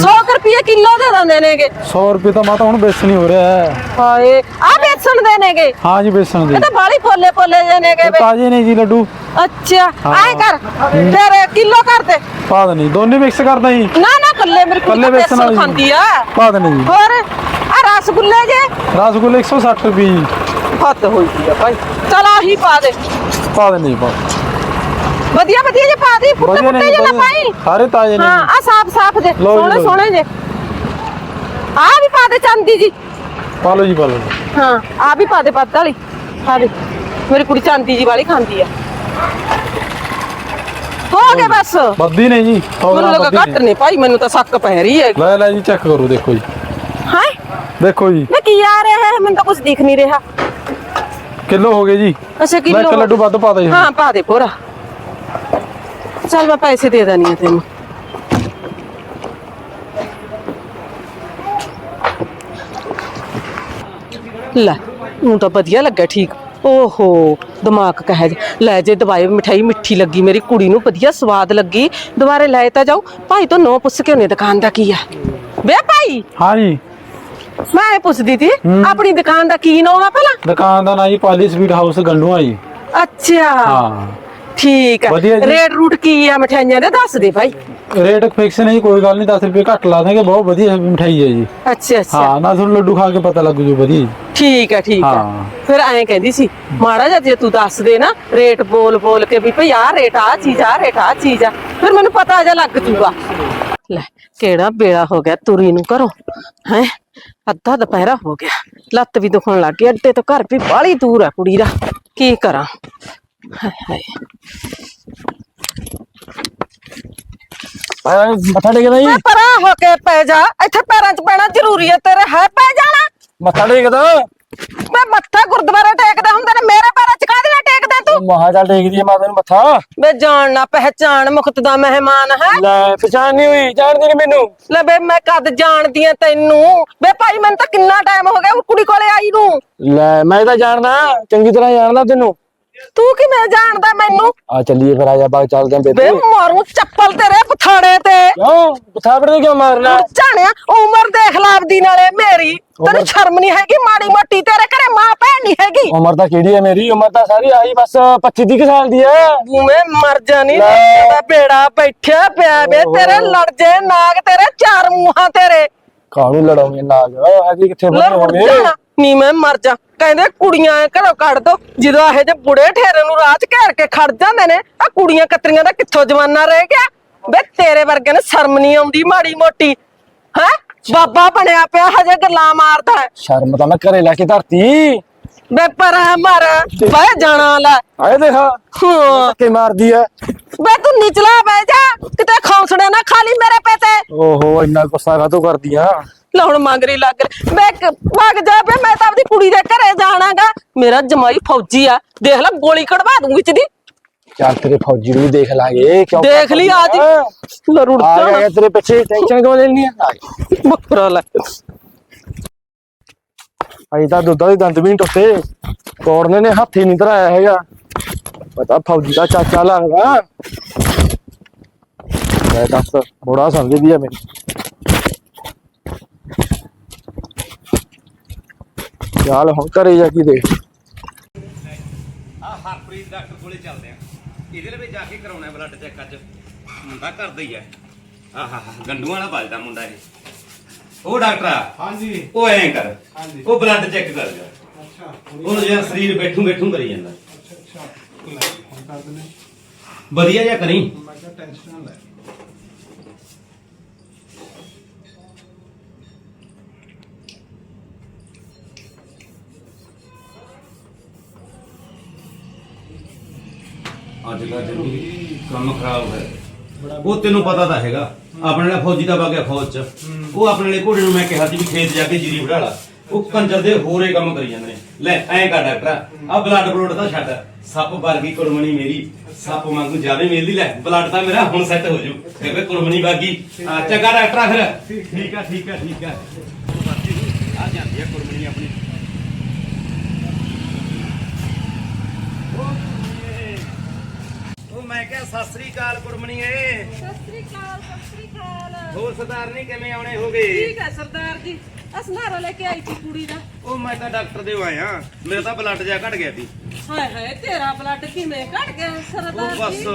100 ਰੁਪਏ ਕਿਲੋ ਦੇ ਦਿੰਦੇ ਨੇਗੇ। 100 ਰੁਪਏ ਤਾਂ ਮਾਤਾ ਹੁਣ ਵੇਚਣ ਹੀ ਹੋ ਰਿਹਾ ਹੈ। ਹਾਏ ਆ ਵੇਚਣ ਦੇ ਨੇਗੇ। ਹਾਂ ਜੀ ਵੇਚਣ ਦੇ। ਇਹ ਤਾਂ ਬਾਲੀ ਫੋਲੇ ਫੋਲੇ ਜੇ ਨੇਗੇ ਤਾਜ਼ੇ ਨੇ ਜੀ ਲੱਡੂ। ਅੱਛਾ ਆਏ ਕਰ ਤੇਰੇ ਕਿਲੋ ਕਰ ਦੇ। ਪਾ ਦੇਣੀ। ਦੋਨੇ ਮਿਕਸ ਕਰਦਾ ਜੀ। ਨਾ ਨਾ ਕੱਲੇ ਮੇਰੇ ਕੋਲ ਕੱਲੇ ਵੇਚਣ ਵਾਲੀ ਖਾਂਦੀ ਆ। ਪਾ ਦੇਣੀ ਜੀ। ਹੋਰ ਆ ਰਸਗੁੱਲੇ ਜੇ। ਰਸਗੁੱਲੇ 160 ਰੁਪਏ ਜੀ। ਹੱਦ ਹੋਈ ਆ ਭਾਈ। ਚਲ ਆਹੀ ਪਾ ਦੇ। ਪਾ ਜੀ ਪਾ। ਵਧੀਆ ਵਧੀਆ ਜੇ ਪਾ ਦੀ ਫੁੱਟੇ ਵਧੀਆ ਨੇ ਫੁੱਟੇ ਜੀ, ਜੇ ਨਾ ਵਧੀਆ। ਪਾਈ। ਸਾਰੇ ਤਾਜ਼ੇ ਨੇ ਹਾਂ ਜੀ। ਆ ਸਾਫ਼ ਸਾਫ਼ ਜੇ ਲਓ ਜੀ, ਸੋਹਣੇ ਲਓ ਜੀ। ਸੋਹਣੇ ਜੇ। ਆ ਵੀ ਪਾ ਦੇ ਚਾਂਦੀ ਜੀ। ਪਾ ਲਓ ਜੀ ਪਾ ਲਓ ਜੀ। ਹਾਂ ਆ ਵੀ ਪਾ ਦੇ ਪੱਤ ਵਾਲੀ। ਆ ਦੇ। ਮੇਰੀ ਕੁੜੀ ਚਾਂਦੀ ਜੀ ਵਾਲੀ ਖਾਂਦੀ ਆ। ਹੋ ਗਏ ਬਸ। ਬੱਦੀ ਨਹੀਂ ਜੀ 100 ਮੈਨੂੰ ਗ੍ਰਾਮ ਲੱਗਾ ਬੱਦੀ ਘੱਟ ਨਹੀਂ ਨਹੀਂ ਭਾਈ ਮੈਨੂੰ ਤਾਂ ਸ਼ੱਕ ਪੈ ਰਹੀ ਹੈ। ਲੈ ਲੈ ਜੀ ਚੈੱਕ ਕਰੋ ਦੇਖੋ ਜੀ। ਹਾਂ? ਦੇਖੋ ਜੀ। ਮੈਂ ਕੀ ਆ ਰਿਹਾ ਹੈ? ਮੈਨੂੰ ਤਾਂ ਕੁਝ ਦਿਖ ਨਹੀਂ ਰਿਹਾ। ਕਿਲੋ ਹੋ ਗਏ ਜੀ। ਅੱਛਾ ਲੈ ਕਿਲੋ ਇੱਕ ਲੱਡੂ ਵੱਧ ਪਾ ਦੇ ਜੀ। ਹਾਂ ਪਾ ਦੇ ਪੂਰਾ ਚੱਲ ਮੈਂ ਪੈਸੇ ਦੇ ਦੇਣੀ ਆ ਤੈਨੂੰ। ਲੈ ਨੂੰ ਤਾਂ ਵਧੀਆ ਲੱਗਾ ਠੀਕ। ਓਹੋ ਦਿਮਾਗ ਕਹੇ ਲੈ ਜੇ ਦਵਾਈ ਮਠਾਈ ਮਿੱਠੀ ਲੱਗੀ ਮੇਰੀ ਕੁੜੀ ਨੂੰ ਵਧੀਆ ਸਵਾਦ ਲੱਗੀ। ਦੁਬਾਰੇ ਲੈ ਤਾਂ ਜਾਓ। ਭਾਈ ਤੋਂ ਨੋ ਪੁੱਛ ਕੇ ਉਹਨੇ ਦੁਕਾਨ ਦਾ ਕੀ ਆ? ਵੇ ਭਾਈ! ਹਾਂ ਜੀ ਮੈਂ ਇਹ ਪੁੱਛਦੀ ਤੀ ਆਪਣੀ ਦੁਕਾਨ ਦਾ ਕੀ ਨਾਮ ਆ ਪਹਿਲਾਂ? ਦੁਕਾਨ ਦਾ ਨਾਂ ਜੀ ਪਾਲੀ ਸਵੀਟ ਹਾਊਸ ਗੰਡੂਆ ਜੀ। ਅੱਛਾ। ਹਾਂ। ਠੀਕ ਵਧੀਆ ਜੀ। ਰੇਟ ਰੂਟ ਕੀ ਆ ਮਠਿਆਈਆਂ ਦੇ? ਦੱਸ ਦੇ ਭਾਈ। ਰੇਟ ਫਿਕਸ ਨਹੀਂ ਕੋਈ ਗੱਲ ਨਹੀਂ 10 ਰੁਪਏ ਘੱਟ ਲਾ ਦਾਂਗੇ ਬਹੁਤ ਵਧੀਆ ਮਠਾਈ ਹੈ ਜੀ। ਅੱਛਾ ਅੱਛਾ। ਹਾਂ ਨਾ ਤੁਹਾਨੂੰ ਲੱਡੂ ਖਾ ਕੇ ਪਤਾ ਲੱਗੂ ਜੋ ਵਧੀਆ ਜੀ। ਠੀਕ ਹੈ ਠੀਕ ਹੈ ਹਾਂ। ਫਿਰ ਐਂ ਕਹਿੰਦੀ ਸੀ ਮਾੜਾ ਜਿਹਾ ਜੇ ਤੂੰ ਦੱਸ ਦੇ ਨਾ ਰੇਟ ਬੋਲ ਬੋਲ ਕੇ ਵੀ ਭਈ ਆਹ ਰੇਟ ਆ ਚੀਜ਼ ਆ ਰੇਟ ਆ ਚੀਜ਼ ਆ ਫਿਰ ਮੈਨੂੰ ਪਤਾ ਜਾ ਲੱਗ ਜੂਗਾ। ਲੈ ਕਿਹੜਾ ਬੇੜਾ ਹੋ ਗਿਆ ਤੁਰੀ ਨੂੰ ਘਰੋਂ? ਹੈ? ਅੱਧਾ ਦੁਪਹਿਰਾ ਹੋ ਗਿਆ। ਲੱਤ ਵੀ ਦੁਖਣ ਲੱਗ ਗਈ ਅੱਡੇ ਤੋਂ ਘਰ ਵੀ ਬਾਹਲੀ ਦੂਰ ਆ ਕੁੜੀ ਦਾ। ਕੀ ਕਰਾਂ? ਮੱਥਾ ਟੇਕਦਾ ਜੀ? ਮੈਂ ਪਰਾਂ ਹੋ ਕੇ ਪੈ ਜਾ ਇੱਥੇ ਪੈਰਾਂ 'ਚ ਪੈਣਾ ਜ਼ਰੂਰੀ ਹੈ ਤੇਰੇ ਹੈ ਪੈ ਜਾਣਾ। ਮੱਥਾ ਟੇਕਦਾ? ਮੈਂ ਮੱਥਾ ਗੁਰਦੁਆਰੇ ਟੇਕਦੇ ਹੁੰਦੇ ਨੇ ਮੇਰੇ ਪੈਰਾਂ 'ਚ ਕਾਹਦੇ ਨਾਲ ਟੇਕਦੇ ਤੂੰ? ਮਹਾ ਚੱਲ ਟੇਕਦੀ ਹੈ ਮਾਤਾ ਨੂੰ ਮੱਥਾ। ਵੇ ਜਾਣ ਨਾ ਪਹਿਚਾਨ ਮੁਖਤ ਦਾ ਮਹਿਮਾਨ ਹੈ। ਲੈ ਪਛਾਣ ਨਹੀਂ ਹੋਈ ਜਾਣਦੀ ਨਹੀਂ ਮੈਨੂੰ। ਲੈ ਬੇ ਮੈਂ ਕਦ ਜਾਣਦੀ ਆ ਤੈਨੂੰ? ਵੇ ਭਾਈ ਮੈਨੂੰ ਤਾਂ ਕਿੰਨਾ ਟਾਈਮ ਹੋ ਗਿਆ ਉਹ ਕੁੜੀ ਕੋਲੇ ਆਈ ਨੂੰ। ਲੈ ਮੈਂ ਤਾਂ ਜਾਣਦਾ ਚੰਗੀ ਤਰ੍ਹਾਂ ਜਾਣਦਾ ਤੈਨੂੰ। ਤੂੰ ਕਿਵੇਂ ਜਾਣਦਾ ਮੈਨੂੰ? ਆ ਚੱਲੀਏ ਫਿਰ ਆ ਜਾ ਬਾਗ ਚੱਲਦੇ ਆਂ ਬੇ ਬੇਬੇ ਮਾਰੂ ਚੱਪਲ ਤੇਰੇ ਪਥਾੜੇ ਤੇ। ਕਿਉਂ? ਬਥਾਬੜ ਦੇ ਕਿਉਂ ਮਾਰਨਾ? ਜਾਣਿਆ ਉਮਰ ਦੇਖ ਲਾ ਆਪਦੀ ਨਾਲੇ ਮੇਰੀ। ਤੈਨੂੰ ਸ਼ਰਮ ਨਹੀਂ ਹੈਗੀ ਮਾੜੀ ਮੋਟੀ ਤੇਰੇ ਘਰੇ ਮਾਂ ਭੈਣ ਨਹੀਂ ਹੈਗੀ। ਉਮਰ ਤਾਂ ਕਿਹੜੀ ਹੈ ਮੇਰੀ? ਉਮਰ ਤਾਂ ਸਾਰੀ ਆਹੀ ਬਸ 25 30 ਸਾਲ ਦੀ ਹੈ। ਮੈਂ ਮਰ ਜਾਣੀ ਲੈ। ਤੇਰਾ ਬੇੜਾ ਬੈਠਿਆ ਪਿਆ ਵੇ ਤੇਰੇ ਲੜ ਜੇ ਨਾਗ ਤੇਰੇ ਚਾਰ ਮੂੰਹਾਂ ਤੇਰੇ। ਕਾਹਨੂੰ ਲੜਾਉਂਗੇ ਨਾਗ? ਹਜੀ ਕਿੱਥੇ ਬਣੇ ਲੜ ਹੋਗੇ ਜਾਣਾ। ਨਹੀਂ ਮੈਂ ਮਰ ਜਾ। ਕਹਿੰਦੇ ਕੁੜੀਆਂ ਐ ਘਰੋਂ ਕੱਢ ਦੋ। ਜਦੋਂ ਇਹੋ ਜਿਹੇ ਬੁੜੇ ਠੇਰੇ ਨੂੰ ਰਾਹ 'ਚ ਘੇਰ ਕੇ ਖੜ ਜਾਂਦੇ ਨੇ ਆ ਕੁੜੀਆਂ ਕਤਰੀਆਂ ਦਾ ਕਿੱਥੋਂ ਜਵਾਨਾ ਰਹਿ ਗਿਆ? ਵੇ ਤੇਰੇ ਵਰਗੇ ਨੇ ਸ਼ਰਮ ਨਹੀਂ ਆਉਂਦੀ ਮਾੜੀ ਮੋਟੀ। ਹੈ? ਬਾਬਾ ਬਣਿਆ ਪਿਆ ਹਜੇ ਗੱਲਾਂ ਮਾਰਦਾ ਹੈ। ਸ਼ਰਮ ਤਾਂ ਮੈਂ ਘਰੇ ਲੈ ਕੇ ਧਰਤੀ। ਵੇ ਪਰ ਮਰ। ਬਹਿ ਜਾਣਾ ਲੈ। ਆਏ ਦੇਖਾ। ਹਾਂ। ਕਿ ਮਾਰਦੀ ਐ। ਵੇ ਤੂੰ ਨਿਚਲਾ ਬਹਿ ਜਾ। ਕਿਤੇ ਖੌਂਸੜੇ ਨਾ ਖਾਲੀ ਮੇਰੇ ਪੇਤੇ। ਓਹੋ ਇੰਨਾ ਗੁੱਸਾ ਕਾਹਤੋਂ ਕਰਦੀ ਆ? ਲੈ ਹੁਣ ਮੰਗਰੀ ਲੱਗ ਰਹੀ। ਮੈਂ ਕ- ਭੱਗ ਜਾ ਬੇ ਮੈਂ ਤਾਂ ਆਪਦੀ ਕੁੜੀ ਦੇ ਘਰੇ ਜਾਣਾਗਾ। ਮੇਰਾ ਜਮਾਈ ਫੌਜੀ ਆ। ਦੇਖ ਲੈ ਗੋਲੀ ਕਢਵਾ ਦੂੰ ਵਿੱਚ ਦੀ। ਚੱਲ ਤੇਰੇ ਫੌਜੀ ਨੂੰ ਵੀ ਦੇਖ ਲਾਂਗੇ ਕਿਉਂ ਦੇਖ ਲਈ ਆ ਜੀ ਲਰੁੜ ਆ ਜਾਣਾ ਗਿਆ ਤੇਰੇ ਪਿੱਛੇ ਟੈਨਸ਼ਨ ਕਿਉਂ ਲੈਣੀ ਆ? ਆ ਗਿਆ। ਬੱਕਰਾ ਲੈ। ਅਜੇ ਤਾਂ ਦੁੱਧਾਂ ਦੇ ਦੰਦ ਵੀ ਨਹੀਂ ਟੁੱਟੇ। ਕੋੜਨੇ ਨੇ ਹੱਥ ਹੀ ਨਹੀਂ ਧਰਾਇਆ ਹੈਗਾ। ਪਤਾ ਫੌਜੀ ਦਾ ਚਾਚਾ ਲੱਗਦਾ। ਮੈਂ ਦੱਸ ਬੜਾ ਸਮਝਦੀ ਆ ਮੈਨੂੰ ਚੱਲ ਹੁਣ ਘਰੇ ਜਾ ਕੇ ਦੇਖ। ਆ ਹਰਪ੍ਰੀਤ ਡਾਕਟਰ ਕੋਲੇ ਚੱਲਦੇ ਆ। ਇਹਦੇ ਲਈ ਵੀ ਜਾ ਕੇ ਕਰਾਉਣਾ ਬਲੱਡ ਚੈੱਕ ਅੱਜ। ਮੁੰਡਾ ਕਰਦਾ ਹੀ ਆ। ਆਹਾ ਗੰਡੂਆਂ ਵਾਲਾ ਵੱਜਦਾ ਮੁੰਡਾ ਇਹ। ਉਹ ਡਾਕਟਰ ਆ। ਹਾਂਜੀ। ਉਹ ਐਂ ਕਰ। ਉਹ ਬਲੱਡ ਚੈੱਕ ਕਰ ਜਾ ਅੱਛਾ। ਉਹ ਜਿਹੜਾ ਸਰੀਰ ਬੈਠੂ ਬੈਠੂ ਕਰੀ ਜਾਂਦਾ। ਅੱਛਾ ਅੱਛਾ। ਵਧੀਆ ਜਿਹਾ ਕਰੀ। ਮੈਂ ਕਿਹਾ ਟੈਨਸ਼ਨ ਨਾ ਲੈ। ਅੱਜ ਦਾ ਜ਼ਰੂਰੀ ਕੰਮ ਖਰਾਬ ਹੋਇਆ। ਉਹ ਤੈਨੂੰ ਪਤਾ ਤਾਂ ਹੈਗਾ ਆਪਣੇ ਨਾਲ ਫੌਜੀ ਦਾ ਬਾਗਿਆ ਫੌਜ ਚ। ਉਹ ਆਪਣੇ ਲਈ ਘੋੜੇ ਨੂੰ ਮੈਂ ਕਿਹਾ ਸੀ ਵੀ ਖੇਤ ਜਾ ਕੇ ਜੀਰੀ ਵਢਾ ਲਾ। ਉਹ ਕੰਜਰ ਦੇ ਹੋਰੇ ਕੰਮ ਕਰੀ ਜਾਂਦੇ ਨੇ। ਲੈ ਐਂ ਕਰ ਡਾਕਟਰ ਆ ਬਲੱਡ ਬਲੋਡ ਤਾਂ ਛੱਡ। ਸੱਪ ਵਰਗੀ ਕੁਰਮਣੀ ਮੇਰੀ। ਸੱਪ ਵਾਂਗੂ ਜ਼ਿਆਦਾ ਮੇਲੀ ਲੈ ਬਲੱਡ ਤਾਂ ਮੇਰਾ ਹੁਣ ਸੈੱਟ ਹੋ ਜੂ। ਕਿਉਂਕਿ ਕੁਰਮਣੀ ਬਾਗੀ ਆ, ਚੰਗਾ ਡਾਕਟਰ ਆ ਫਿਰ। ਠੀਕ ਆ ਠੀਕ ਆ ਠੀਕ ਆ ਆ ਜਾਂਦੀ ਆ ਕੁਰਮਣੀ ਆਪਣੀ। ਮੈਂ ਕਿਹਾ ਸਤਿ ਸ੍ਰੀ ਅਕਾਲ ਕੁਰਮਣੀਏ ਸਤਿ ਸ੍ਰੀ ਅਕਾਲ ਸਤਿ ਸ੍ਰੀ ਅਕਾਲ। ਹੋਰ ਸਰਦਾਰਨੀ ਕਿਵੇਂ ਆਉਣੇ ਹੋਗੇ ਠੀਕ ਹੈ ਸਰਦਾਰ ਜੀ। ਅਸਨਾਰਾ ਲੈ ਕੇ ਆਈ ਸੀ ਕੁੜੀ ਦਾ। ਉਹ ਮੈਂ ਤਾਂ ਡਾਕਟਰ ਦੇ ਆਇਆ। ਮੇਰਾ ਤਾਂ ਬਲੱਡ ਜਾ ਘਟ ਗਿਆ ਸੀ। ਹਾਏ ਹਾਏ ਤੇਰਾ ਬਲੱਡ ਕਿਵੇਂ ਘਟ ਗਿਆ ਉਹ ਸਰਦਾਰ ਬਸ ਜੀ?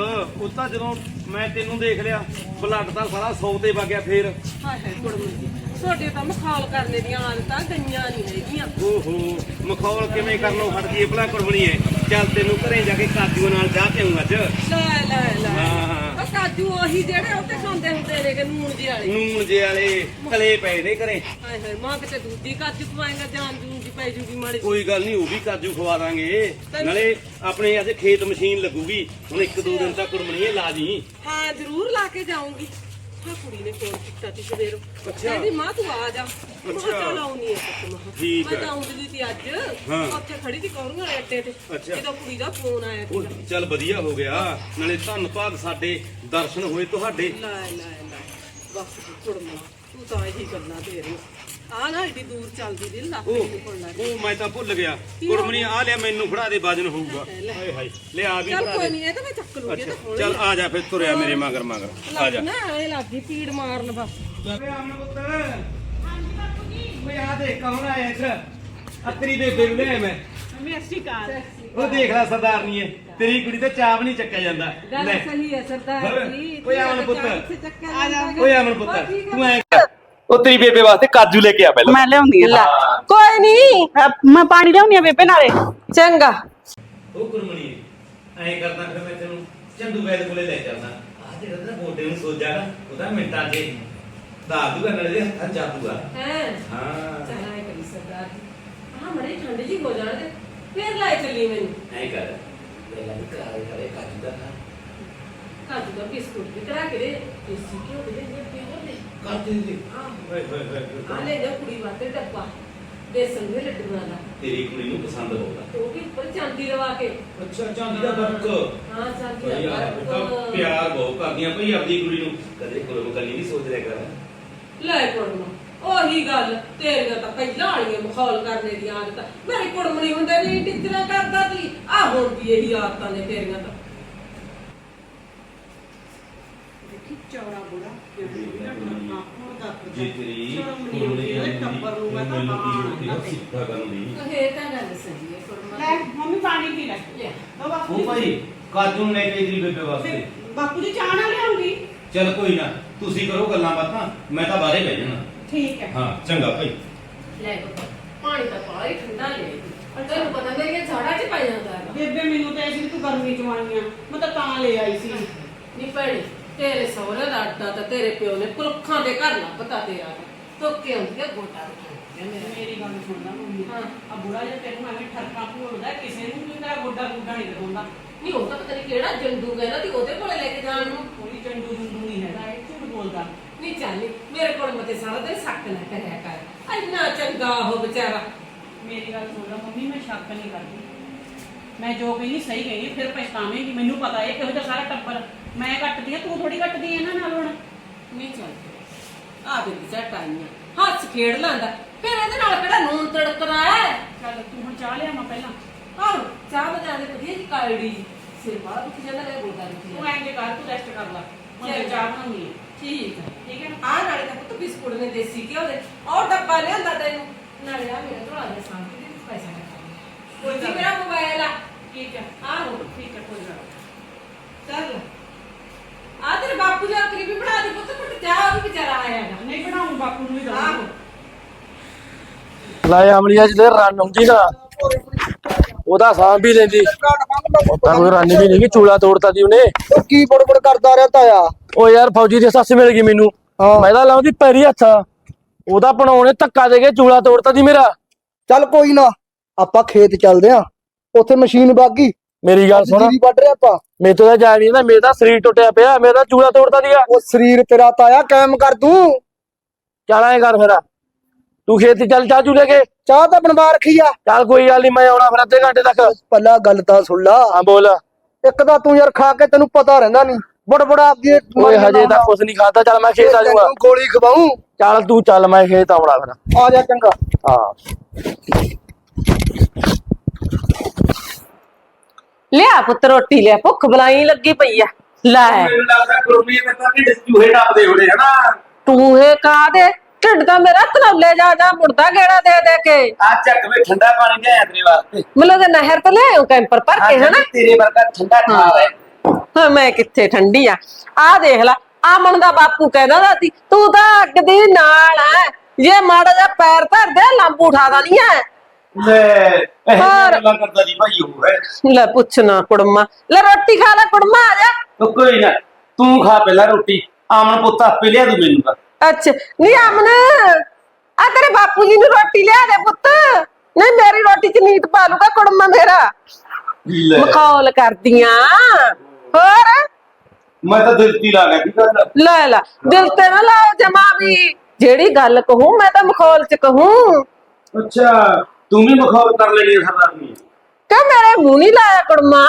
ਉਹ ਤਾਂ ਜਦੋਂ ਮੈਂ ਤੈਨੂੰ ਦੇਖ ਲਿਆ ਬਲੱਡ ਤਾਂ ਸਾਰਾ 100 ਤੇ ਵਗ ਗਿਆ ਫੇਰ। ਹਾਏ ਹਾਏ ਕੁੜਮੀ ਜੀ। ਤੁਹਾਡੇ ਤਾਂ ਮਖਾਲ ਕਰਨੇ ਦੀਆਂ ਆਦਤਾਂ ਗਈਆਂ ਨਹੀਂ ਹੈਗੀਆਂ। ਓਹੋ ਮਖੌਲ ਕਿਵੇਂ ਕਰਨੋਂ ਹਟ ਗਈ ਭਲਾ ਕੁਰਮਣੀਏ ਚੱਲ ਤੈਨੂੰ ਘਰੇ ਜਾ ਕੇ ਕਾਜੂ ਨਾਲ ਚਾਹ ਪੀਉਂ ਅੱਜ। ਲੈ ਲੈ ਲੈ। ਹਾਂ। ਉਹ ਕਾਜੂ ਉਹੀ ਜਿਹੜੇ ਉੱਤੇ ਖਾਂਦੇ ਹੁੰਦੇ ਨੇ ਕਿ ਨੂਣ ਜਿਹੇ ਵਾਲੇ। ਨੂਨ ਜੇ ਵਾਲੇ ਕਲੇ ਪਏ ਨੇ ਘਰੇ। ਹਾਏ ਹਾਏ ਮਾਂ ਕਿਤੇ ਦੂਜੀ ਕਾਜੂ ਖਵਾਏਗਾ ਜਾਨ ਜੂਨ ਦੀ ਪੈ ਜੂਗੀ ਮਾੜੀ ਕੋਈ ਗੱਲ ਨਹੀਂ ਉਹ ਵੀ ਕਾਜੂ ਖਵਾ ਦਾਂਗੇ। ਨਾਲੇ ਆਪਣੇ ਅੱਜ ਖੇਤ ਮਸ਼ੀਨ ਲੱਗੂਗੀ। ਹੁਣ ਇੱਕ ਦੋ ਦਿਨ ਤੱਕ ਕੁਰਮਣੀਏ ਲਾ ਜੀ। ਹਾਂ ਜ਼ਰੂਰ ਲਾ ਕੇ ਜਾਊਂਗੀ। ਕੁੜੀ ਨੇ ਫੋਨ ਕੀਤਾ ਸੀ ਸਵੇਰ ਕਹਿੰਦੀ ਮਾਂ ਤੂੰ ਆ ਜਾ। ਮੈਂ ਕਿਹਾ ਅੱਛਾ। ਚੱਲ ਆਉਣੀ ਹੈ ਪੁੱਤ ਮਾਂ ਠੀਕ ਮੈਂ ਹੈ। ਤਾਂ ਆਉਂਦੀ ਸੀ ਅੱਜ। ਹਾਂ। ਉੱਥੇ ਖੜੀ ਸੀ ਕੌਰੂਆਂ ਵਾਲੇ ਅੱਡੇ ਤੇ। ਅੱਛਾ। ਜਦੋਂ ਕੁੜੀ ਦਾ ਫੋਨ ਆਇਆ ਉਹ ਚੱਲ ਵਧੀਆ ਹੋ ਗਿਆ। ਨਾਲੇ ਧੰਨ ਭਾਗ ਸਾਡੇ ਦਰਸ਼ਨ ਹੋਏ ਤੁਹਾਡੇ। ਲੈ ਲੈ ਲੈ। ਬਸ ਕੁੜਮਾ ਤੂੰ ਤਾਂ ਇਹੀ ਗੱਲਾਂ ਦੇ ਰਹੀ। ਆ ਨਾ ਏਡੀ ਦੂਰ ਚੱਲਦੀ ਦਿਲ ਲੱਗ ਉਹ ਨਹੀਂ ਕੋਲਣਾ ਉਹ ਮੈਂ ਤਾਂ ਭੁੱਲ ਗਿਆ। ਕੁੜਮਣੀ ਆ ਲਿਆ ਮੈਨੂੰ ਫੜਾ ਦੇ ਵਜਨ ਹੋਊਗਾ। ਹਾਏ ਹਾਏ ਲਿਆ ਵੀ ਚੱਲ ਕੋਈ ਦੇ। ਨਹੀਂ ਇਹ ਤਾਂ ਮੈਂ ਚੱਕ ਲੂੰਗੀ ਇਹ ਤਾਂ ਅੱਛਾ ਚੱਲ ਆ ਜਾ ਫਿਰ ਤੁਰਿਆ ਮੇਰੇ ਮਗਰ ਮਗਰ। ਆ ਜਾ। ਨਾ ਐ ਲੱਗੀ ਪੀੜ ਮਾਰਨ ਬਸ। ਓਏ ਆਮਨ ਪੁੱਤ। ਹਾਂਜੀ ਬਾਪੂ ਜੀ ਓਏ ਆ ਦੇਖ ਕੌਣ ਆਇਆ ਇੱਧਰ? ਅਤਰੀ ਬੇਬੇ ਨੂੰ ਲਿਆ ਮੈਂ। ਉਹ ਦੇਖ ਲੈ ਸਰਦਾਰਨੀ ਏ ਤੇਰੀ ਕੁੜੀ ਤੇ ਵੀ ਨਹੀਂ ਚੱਕਿਆ ਜਾਂਦਾ। ਲੈ। ਸਹੀ ਹੈ ਸਰਦਾਰ ਜੀ ਓਏ ਆਮਨ ਪੁੱਤ। ਆ ਜਾ। ਓਏ ਆਮਨ ਪੁੱਤ। ਤੂੰ ਐ ਕਰ। ਉਹ ਤੇਰੀ ਬੇਬੇ ਵਾਸਤੇ ਕਾਜੂ ਲੈ ਕੇ ਆ ਪਹਿਲਾਂ। ਮੈਂ ਲਿਆਉਂਦੀ ਆ। ਕੋਈ ਨਹੀਂ। ਮੈਂ ਪਾਣੀ ਲਿਆਉਂਦੀ ਆ ਬੇਬੇ ਨਾਲੇ। ਚੰਗਾ। ਉਹ ਕੁਰਮਣੀ ਐਂ ਕਰਦਾ ਫਿਰ ਮੈਂ ਤੈਨੂੰ ਚੰਦੂ ਵੈਦ ਕੋਲੇ ਲੈ ਜਾਂਦਾ ਆ ਜਿਹੜਾ ਤੇਰਾ ਗੋਡੇ ਨੂੰ ਸੋਜਾ ਨਾ ਉਹਦਾ ਮਿੰਟਾਂ 'ਚ ਦੱਸ ਦੂਗਾ ਨਾਲੇ ਦੇ ਹੱਥਾਂ 'ਚ ਜਾਦੂਗਾ। ਹੈ? ਹਾਂ। ਚਲਾਏ ਕਰੀ ਸਰਦਾਰ ਹਾਂ ਮੜੇ ਠੰਡ ਜੀ ਹੋ ਜਾਣ ਦੇ ਫੇਰ ਲੈ ਚੱਲੀ ਮੈਨੂੰ। ਐਂ ਕਰ ਲੈ ਲੈ ਕਰਾਰੇ ਕਰੇ ਕਾਜੂ ਦਾ ਖਾ ਕਾਜੂ ਦਾ ਬਿਸਕੁਟ ਵੀ ਕਰਾ ਕੇ ਦੇ। ਦੇਸੀ ਘਿਓ ਦੇ ਦੇ ਪਿਓ ਦੇ। ਕਾਜੂ ਦੀ ਹੋਏ ਹੋਏ ਆ ਲੈ ਜਾ ਕੁੜੀ ਵਾਸਤੇ ਡੱਬਾ। ਬੇਸਨ ਦੇ ਲੱਡੂਆਂ ਦਾ। ਤੇਰੀ ਕੁੜੀ ਨੂੰ ਪਸੰਦ ਹੋਊਗਾ। ਉਹ ਵੀ ਉੱਪਰ ਚਾਂਦੀ ਲਵਾ ਕੇ। ਅੱਛਾ ਚਾਂਦੀ ਦਾ ਵਰਕ। ਹਾਂ ਚਾਂਦੀ ਭਈ ਦਾ ਆ ਵਰਕ। ਪਿਆਰ ਬਹੁਤ ਕਰਦੀਆਂ ਭਈ ਆਪਦੀ ਕੁੜੀ ਨੂੰ। ਕਦੇ ਕੁਲਮ ਕੱਲੀ ਨਹੀਂ ਸੋਚ ਲਿਆ ਕਰ। ਲੈ ਕੋਣ ਉਹੀ ਗੱਲ। ਤੇਰੀਆਂ ਤਾਂ ਪਹਿਲਾਂ ਵਾਲੀਆਂ ਮਖੌਲ ਕਰਨੇ ਦੀ ਆਦਤ। ਮੇਰੀ ਕੁੜਮਣੀ ਹੁੰਦੇ ਵੀ ਟਿੱਚਰਾਂ ਕਰਦਾ ਸੀ। ਆ ਹੁਣ ਵੀ ਇਹੀ ਆਦਤਾਂ ਨੇ ਤੇਰੀਆਂ ਤਾਂ। ਜੇ ਤੇਰੀ ਕੁੜੀ ਟੱਬਰ ਨੂੰ ਮੈਂ ਤਾਂ ਬਾਹਰ ਸਿੱਖਾ ਕਰਨੀ ਇਹ ਤਾਂ ਗੱਲ ਸਹੀ ਹੈ ਕੁੜਮਾ ਲੈ ਮੰਮੀ ਪਾਣੀ ਪੀ ਲੈ। ਲੈ ਲਓ ਬਾਪੂ ਉਹ ਭਾਈ ਕਾਜੂ ਨੂੰ ਲੈ ਕੇ ਇਧਰੀ ਬੇਬੇ ਵਾਸਤੇ। ਬਾਪੂ ਜੀ ਚਾਹ ਨਾ ਲਿਆਉਂਗੀ। ਚੱਲ ਕੋਈ ਨਾ ਤੁਸੀਂ ਕਰੋ ਗੱਲਾਂ ਬਾਤਾਂ ਮੈਂ ਤਾਂ ਬਾਹਰੇ ਬਹਿ ਜਾਣਾ। ਠੀਕ ਹੈ। ਹਾਂ ਚੰਗਾ ਭਾਈ। ਲੈ ਪੁੱਤ, ਪਾਣੀ ਤਾਂ ਪਾਣੀ ਠੰਡਾ ਲੈ ਪਰ ਤੈਨੂੰ ਪਤਾ ਮੇਰੀਆਂ ਝਾੜਾਂ 'ਚ ਪੈ ਜਾਂਦਾ ਹੈ ਬੇਬੇ ਮੈਨੂੰ ਤਾਂ ਐਸੀ ਤੂੰ ਗਰਮੀ ਚ ਆਈਆਂ ਮੈਂ ਤਾਂ ਤਾਂ ਲੈ ਆਈ ਸੀ। ਨੀ ਭੈਣੇ ਤੇਰੇ ਸਹੁਰੇ ਦਾ ਅੱਡਾ ਤਾਂ ਤੇਰੇ ਪਿਓ ਨੇ ਪੁਰਖਾਂ ਦੇ ਘਰ ਲੱਭਤਾ ਤੇਰਾ ਤੋਕੇ ਹੁੰਦੀ ਹੈ ਗੋਟਾ ਰੱਖਿਆ ਮੇਰੇ। ਮੇਰੀ ਗੱਲ ਸੁਣ ਲੈ ਮੰਮੀ। ਹਾਂ। ਆ ਬੁੜਾ ਜਿਹਾ ਤੈਨੂੰ ਐਵੇਂ ਠਰਕਾ ਭੋਲਦਾ ਕਿਸੇ ਨੂੰ ਵੀ ਤੇਰਾ ਗੋਡਾ ਗੁੱਡਾ ਨਹੀਂ ਲਗਾਉਂਦਾ ਨਹੀਂ ਉਹ ਤਾਂ ਪਤਾ ਨਹੀਂ ਕਿਹੜਾ ਜੰਦੂ ਕਹਿੰਦਾ ਤੀ ਉਹਦੇ ਕੋਲੇ ਲੈ ਕੇ ਜਾਣ ਨੂੰ। ਕੋਈ ਚੰਡੂ ਜੁੰਡੂ ਨਹੀਂ ਹੈਗਾ ਇਹ ਝੂਠ ਬੋਲਦਾ। ਨਹੀਂ ਚੱਲ ਮੇਰੇ ਕੋਲ ਮਤੇ ਸਾਰਾ ਦਿਨ ਸੱਕ ਨਾ ਕਰਿਆ ਕਰ। ਇੰਨਾ ਚੰਗਾ ਉਹ ਵਿਚਾਰਾ। ਮੇਰੀ ਗੱਲ ਸੁਣ ਲੈ ਮੰਮੀ ਮੈਂ ਸ਼ੱਕ ਨਹੀਂ ਕਰਦੀ। ਮੈਂ ਜੋ ਕਹਿੰਦੀ ਸਹੀ ਕਹਿੰਦੀ ਫਿਰ ਪਛਤਾਵੇਂਗੀ ਮੈਨੂੰ ਪਤਾ ਹੈ ਕਿਹੋ ਜਿਹਾ ਸਾਰਾ ਟੱਬਰ। ਮੈਂ ਕੱਟਦੀ ਆ ਤੂੰ ਥੋੜੀ ਕੱਟਦੀ ਆ ਇਹਨਾਂ ਨਾਲ ਹੁਣ। ਨਹੀਂ ਚੱਲ ਆ ਬਿੰਦ ਝਟ ਆਈਆਂ। ਹੱਥ ਖੇਡ ਲਾਂਦਾ। ਫਿਰ ਇਹਦੇ ਨਾਲ ਕਿਹੜਾ ਨੂਨ ਤੜਕਣਾ ਹੈ? ਚੱਲ ਤੂੰ ਹੁਣ ਚਾਹ ਲਿਆ ਮੈਂ ਪਹਿਲਾਂ। ਆਹ ਚਾਹ ਬਣਾ ਦੇ ਵਧੀਆ ਜੀ ਕਾਲੜੀ ਸਿਰ ਬਾਹਰ ਦੁੱਖ ਜਾਂਦਾ ਲੈ ਗੋਡਾ ਦੁੱਖ ਤੂੰ ਜਾਂਦਾ ਐਂ ਜੇ ਕਰ ਤੂੰ ਰੈਸਟ ਕਰ ਲੈ। ਮੈਂ। ਚਾਹ ਬਣਾਉਣੀ ਹੈ ਠੀਕ ਹੈ ਠੀਕ ਹੈ ਆ ਨਾਲੇ ਤਾਂ ਪੁੱਤ ਬਿਸਕੁਟ ਨੇ ਦੇਸੀ ਘਿਓ ਦੇ। ਔਰ ਡੱਬਾ ਲਿਆਂਦਾ ਤੈਨੂੰ। ਨਾਲੇ ਆ ਮੇਰਾ ਥੋੜਾ ਜਿਹਾ ਸਾਂਭ ਕੇ ਦੇ ਪੈਸਾ ਰੱਖਾਂ ਕੋਈ ਜੀ ਮੇਰਾ ਮੋਬਾਈਲ ਆ। ਠੀਕ ਹੈ। ਆਹੋ। ਠੀਕ ਹੈ ਕੋਈ ਨੀ। ਚੱਲ। ਆ ਤੇਰੇ ਬਾਪੂ ਦਾ ਕਰੀਬੀ ਬਣਾ ਦੇ ਪੁੱਤ ਪੁੱਤ ਚਾਹ ਉਹ ਵੀ ਵਿਚਾਰਾ ਆਇਆ ਹੈਗਾ। ਨਹੀਂ ਬਣਾਉਂ ਬਾਪੂ ਨੂੰ ਵੀ ਆਹੋ। ਦਊਂਗੀ ਲੈ ਅਮਲੀਆ ਜਿਹਦੇ ਰਨ ਹੁੰਦੀ ਨਾ ਉਹਦਾ ਸਾਹ ਵੀ ਲੈਂਦੀ। ਤਾਂ ਕੋਈ ਰਨ ਵੀ ਨਹੀਂ ਕਿ ਚੂਲਾ ਤੋੜਤਾ ਦੀ ਉਹਨੇ। ਉਹ ਕੀ ਬੜਬੜ ਕਰਦਾ ਰਿਹਾ ਤਾਇਆ? ਉਹ ਯਾਰ ਫੌਜੀ ਦੀ ਸੱਸ ਮਿਲ ਗਈ ਮੈਨੂੰ। ਹਾਂ। ਮੈਂ ਤਾਂ ਲਾਉਂਦੀ ਪੈਰੀ ਹੱਥ। ਉਹਦਾ ਬਣਾਉਣੇ ਧੱਕਾ ਦੇ ਕੇ ਚੂਲਾ ਤੋੜਤਾ ਦੀ ਮੇਰਾ। ਚੱਲ ਕੋਈ ਨਾ ਆਪਾਂ ਖੇਤ ਚੱਲਦੇ ਆ। ਉੱਥੇ ਮਸ਼ੀਨ ਬਾਗੀ ਮੇਰੀ ਗੱਲ ਸੁਣ। ਜੀਰੀ ਵੱਢ ਰਿਹਾ ਆਪਾਂ। ਮੇਰੇ ਤੋਂ ਤਾਂ ਜਾ ਨਹੀਂ ਨਾ ਮੇਰਾ ਤਾਂ ਸਰੀਰ ਟੁੱਟਿਆ ਪਿਆ ਮੇਰਾ ਤਾਂ ਚੂਲਾ ਤੋੜਤਾ ਦੀਆ ਉਹ ਸਰੀਰ ਤੇਰਾ ਤਾਇਆ ਕਾਇਮ ਕਰ ਦੂੰ ਚੱਲ ਐ ਕਰ ਫਿਰ। ਤੂੰ ਖੇਤ ਚੱਲ ਚਾਹ ਚੂ ਲੈ ਕੇ। ਚਾਹ ਤਾਂ ਬਣਵਾ ਰੱਖੀ ਆ। ਚੱਲ ਕੋਈ ਗੱਲ ਨਹੀਂ ਮੈਂ ਆਉਣਾ ਫਿਰ ਅੱਧੇ ਘੰਟੇ ਤੱਕ। ਪੱਲਾ ਗੱਲ ਤਾਂ ਸੁਣ ਲਾ। ਹਾਂ ਬੋਲ। ਇੱਕ ਤਾਂ ਤੂੰ ਯਾਰ ਖਾ ਕੇ ਤੈਨੂੰ ਪਤਾ ਰਹਿੰਦਾ ਨਹੀਂ ਬੜਬੜਾ ਅੱਗੇ ਓਏ ਹਜੇ ਤਾਂ ਕੁਛ ਨਹੀਂ ਖਾਦਾ ਚੱਲ ਮੈਂ ਖੇਤ ਆ ਜਾਊਂਗਾ। ਤੈਨੂੰ ਗੋਲੀ ਖਵਾਉਂ ਚੱਲ ਤੂੰ ਚੱਲ ਮੈਂ ਖੇਤ ਆਉਣਾ ਫਿਰ। ਆ ਜਾ ਚੰਗਾ। ਹਾਂ। ਲਿਆ ਪੁੱਤ ਰੋਟੀ ਲਿਆ ਭੁੱਖ ਬਲਾਈ ਲੱਗੀ ਪਈ ਆ। ਲੈ। ਮੈਨੂੰ ਲੱਗਦਾ ਗੁਰਮੀਤ ਤੇ ਤਾਂ ਢਿੱਡ 'ਚ ਚੂਹੇ ਟੱਪਦੇ ਹੋਣੇ ਹਨਾ? ਤੂੰ ਇਹ ਕਾਦੇ ਢਿੱਡ ਦਾ ਮੇਰਾ ਤਨੌਲੇ ਜਾ ਜਾ ਮੁੜਦਾ ਗੇੜਾ ਦੇ ਦੇ ਕੇ। ਆ ਚੱਕ ਵੇ ਠੰਡਾ ਪਾਣੀ ਲਿਆਇਆ ਤੇਰੇ ਵਾਸਤੇ। ਮਤਲਬ ਕਿ ਨਹਿਰ ਤੋਂ ਲਿਆਉ ਕੈਂਪਰ ਭਰ ਕੇ ਹਨਾ? ਤੇਰੇ ਵਰਗਾ ਠੰਡਾ ਠਾਰ ਹੈ। ਹਾਂ ਮੈਂ ਕਿੱਥੇ ਠੰਡੀ ਆ। ਆ ਦੇਖ ਲੈ ਆਮਣ ਦਾ ਬਾਪੂ ਕਹਿੰਦਾ ਦਾ ਸੀ ਤੂੰ ਤਾਂ ਅੱਗ ਦੀ ਨਾਲ ਐ ਜੇ ਮਾੜਾ ਜਿਹਾ ਪੈਰ ਧਰ ਦੇ ਲੰਬ ਉਠਾਦਾ ਨਹੀਂ ਐ ਲੈ ਇਹ ਹੋਰ। ਗੱਲਾਂ ਕਰਦਾ ਜੀ ਭਾਈ ਉਹ ਹੈ? ਲੈ ਪੁੱਛਣਾ ਕੁੜਮਾ। ਲੈ ਰੋਟੀ ਖਾ ਲੈ ਕੁੜਮਾ ਆ ਜਾ। ਕੋਈ ਨਾ ਤੂੰ ਖਾ ਪਹਿਲਾਂ ਰੋਟੀ ਆਮਨ ਪੁੱਤ ਆਪੇ ਲਿਆ ਦੂ ਮੈਨੂੰ ਤਾਂ। ਅੱਛਾ ਨਹੀਂ ਅਮਨ ਆ ਤੇਰੇ ਬਾਪੂ ਜੀ ਨੂੰ ਰੋਟੀ ਲਿਆ ਦੇ ਪੁੱਤ। ਨਹੀਂ ਮੇਰੀ ਰੋਟੀ ਚ ਨੀਤ ਪਾ ਲੂਗਾ ਕੁੜਮਾ ਮੇਰਾ। ਲੈ। ਮਖੌਲ ਕਰਦੀਆਂ। ਹੋਰ? ਮੈਂ ਤਾਂ ਦਿਲ ਦੀ ਲਾ ਗਿਆ ਕੀ ਗੱਲ। ਲੈ ਲੈ ਦਿਲ ਤੇ ਨਾ ਲਾਓ ਜਮਾ ਵੀ। ਜਿਹੜੀ ਗੱਲ ਕਹੂੰ ਮੈਂ ਤਾਂ ਮਖੌਲ ਚ ਕਹੂੰ। ਅੱਛਾ। ਤੂੰ ਵੀ ਮਖੌਲ ਕਰ ਲੈਣੀ ਹੈ ਸਰਦਾਰ ਨਹੀਂ ਕਿ ਮੇਰੇ ਮੂੰਹ ਨਹੀਂ ਲਾਇਆ ਕੁੜਮਾ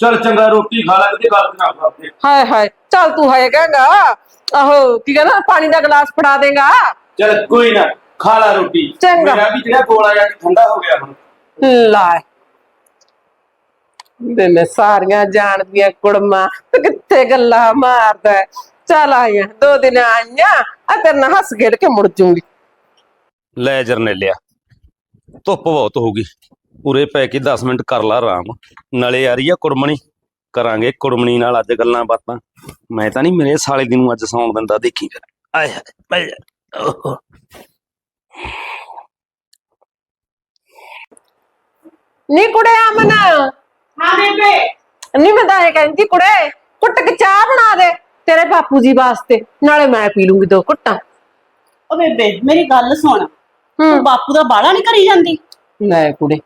ਚਲ ਚੰਗਾ ਰੋਟੀ ਖਾ ਲੈ ਕਿਤੇ ਗੱਲ ਨਾ ਕਰਦੇ ਹਾਏ ਹਾਏ ਚੱਲ ਤੂੰ ਹੈ ਕਹਾਂਗਾ ਆਹੋ ਕੀ ਕਹਿੰਦਾ ਪਾਣੀ ਦਾ ਗਲਾਸ ਫੜਾ ਦੇਗਾ। ਚਲ ਕੋਈ ਨਾ ਖਾ ਲੈ ਰੋਟੀ। ਚੰਗਾ। ਮੇਰਾ ਵੀ ਜਿਹੜਾ ਗੋਲਾ ਜਾਂ ਠੰਡਾ ਹੋ ਗਿਆ ਹੁਣ। ਲੈ। ਦੇ ਮੈਂ ਸਾਰੀਆਂ ਜਾਣਦੀਆਂ ਕੁੜਮਾ ਤੇ ਕਿੱਥੇ ਗੱਲਾਂ ਮਾਰਦਾ ਹੈ। ਚੱਲ ਆਈਆਂ ਦੋ ਦਿਨ ਆਈਆਂ ਆ ਤੇਰੇ ਨਾਲ ਹੱਸ ਖੇਡ ਕੇ ਮੁੜ ਜੂੰਗੀ। ਲੈ ਜਰਨੇਲਿਆ ਧੁੱਪ ਬਹੁਤ ਹੋ ਗਈ ਉਰੇ ਪੈ ਕੇ 10 ਮਿੰਟ ਕਰ ਲਾ ਆਰਾਮ। ਨਾਲੇ ਆ ਰਹੀ ਆ ਕੁੜਮਣੀ। ਕਰਾਂਗੇ ਕੁੜਮਣੀ ਨਾਲ ਅੱਜ ਗੱਲਾਂ ਬਾਤਾਂ। ਮੈਂ ਤਾਂ ਨਹੀਂ ਮੇਰੇ ਸਾਲੇ ਦੀ ਨੂੰ ਅੱਜ ਸੌਣ ਦਿੰਦਾ ਦੇਖੀ ਫਿਰ। ਆਏ ਹਾਏ। ਨੀ ਕੁੜੇ ਅਮਨ। ਹਾਂ ਬੇਬੇ। ਨੀ ਮੈਂ ਤਾਂ ਇਹ ਕਹਿੰਦੀ ਕੁੜੇ ਕੁੱਟ ਕੇ ਚਾਹ ਬਣਾ ਦੇ ਤੇਰੇ ਬਾਪੂ ਜੀ ਵਾਸਤੇ। ਨਾਲੇ ਮੈਂ ਪੀ ਲੂੰਗੀ ਦੋ ਘੁੱਟਾਂ। ਓ ਬੇਬੇ ਮੇਰੀ ਗੱਲ ਸੁਣ। ਤੂੰ ਬਾਪੂ ਦਾ ਬਾਲਾ ਨਹੀਂ ਕਰੀ ਜਾਂਦੀ? ਲੈ ਕੁੜੇ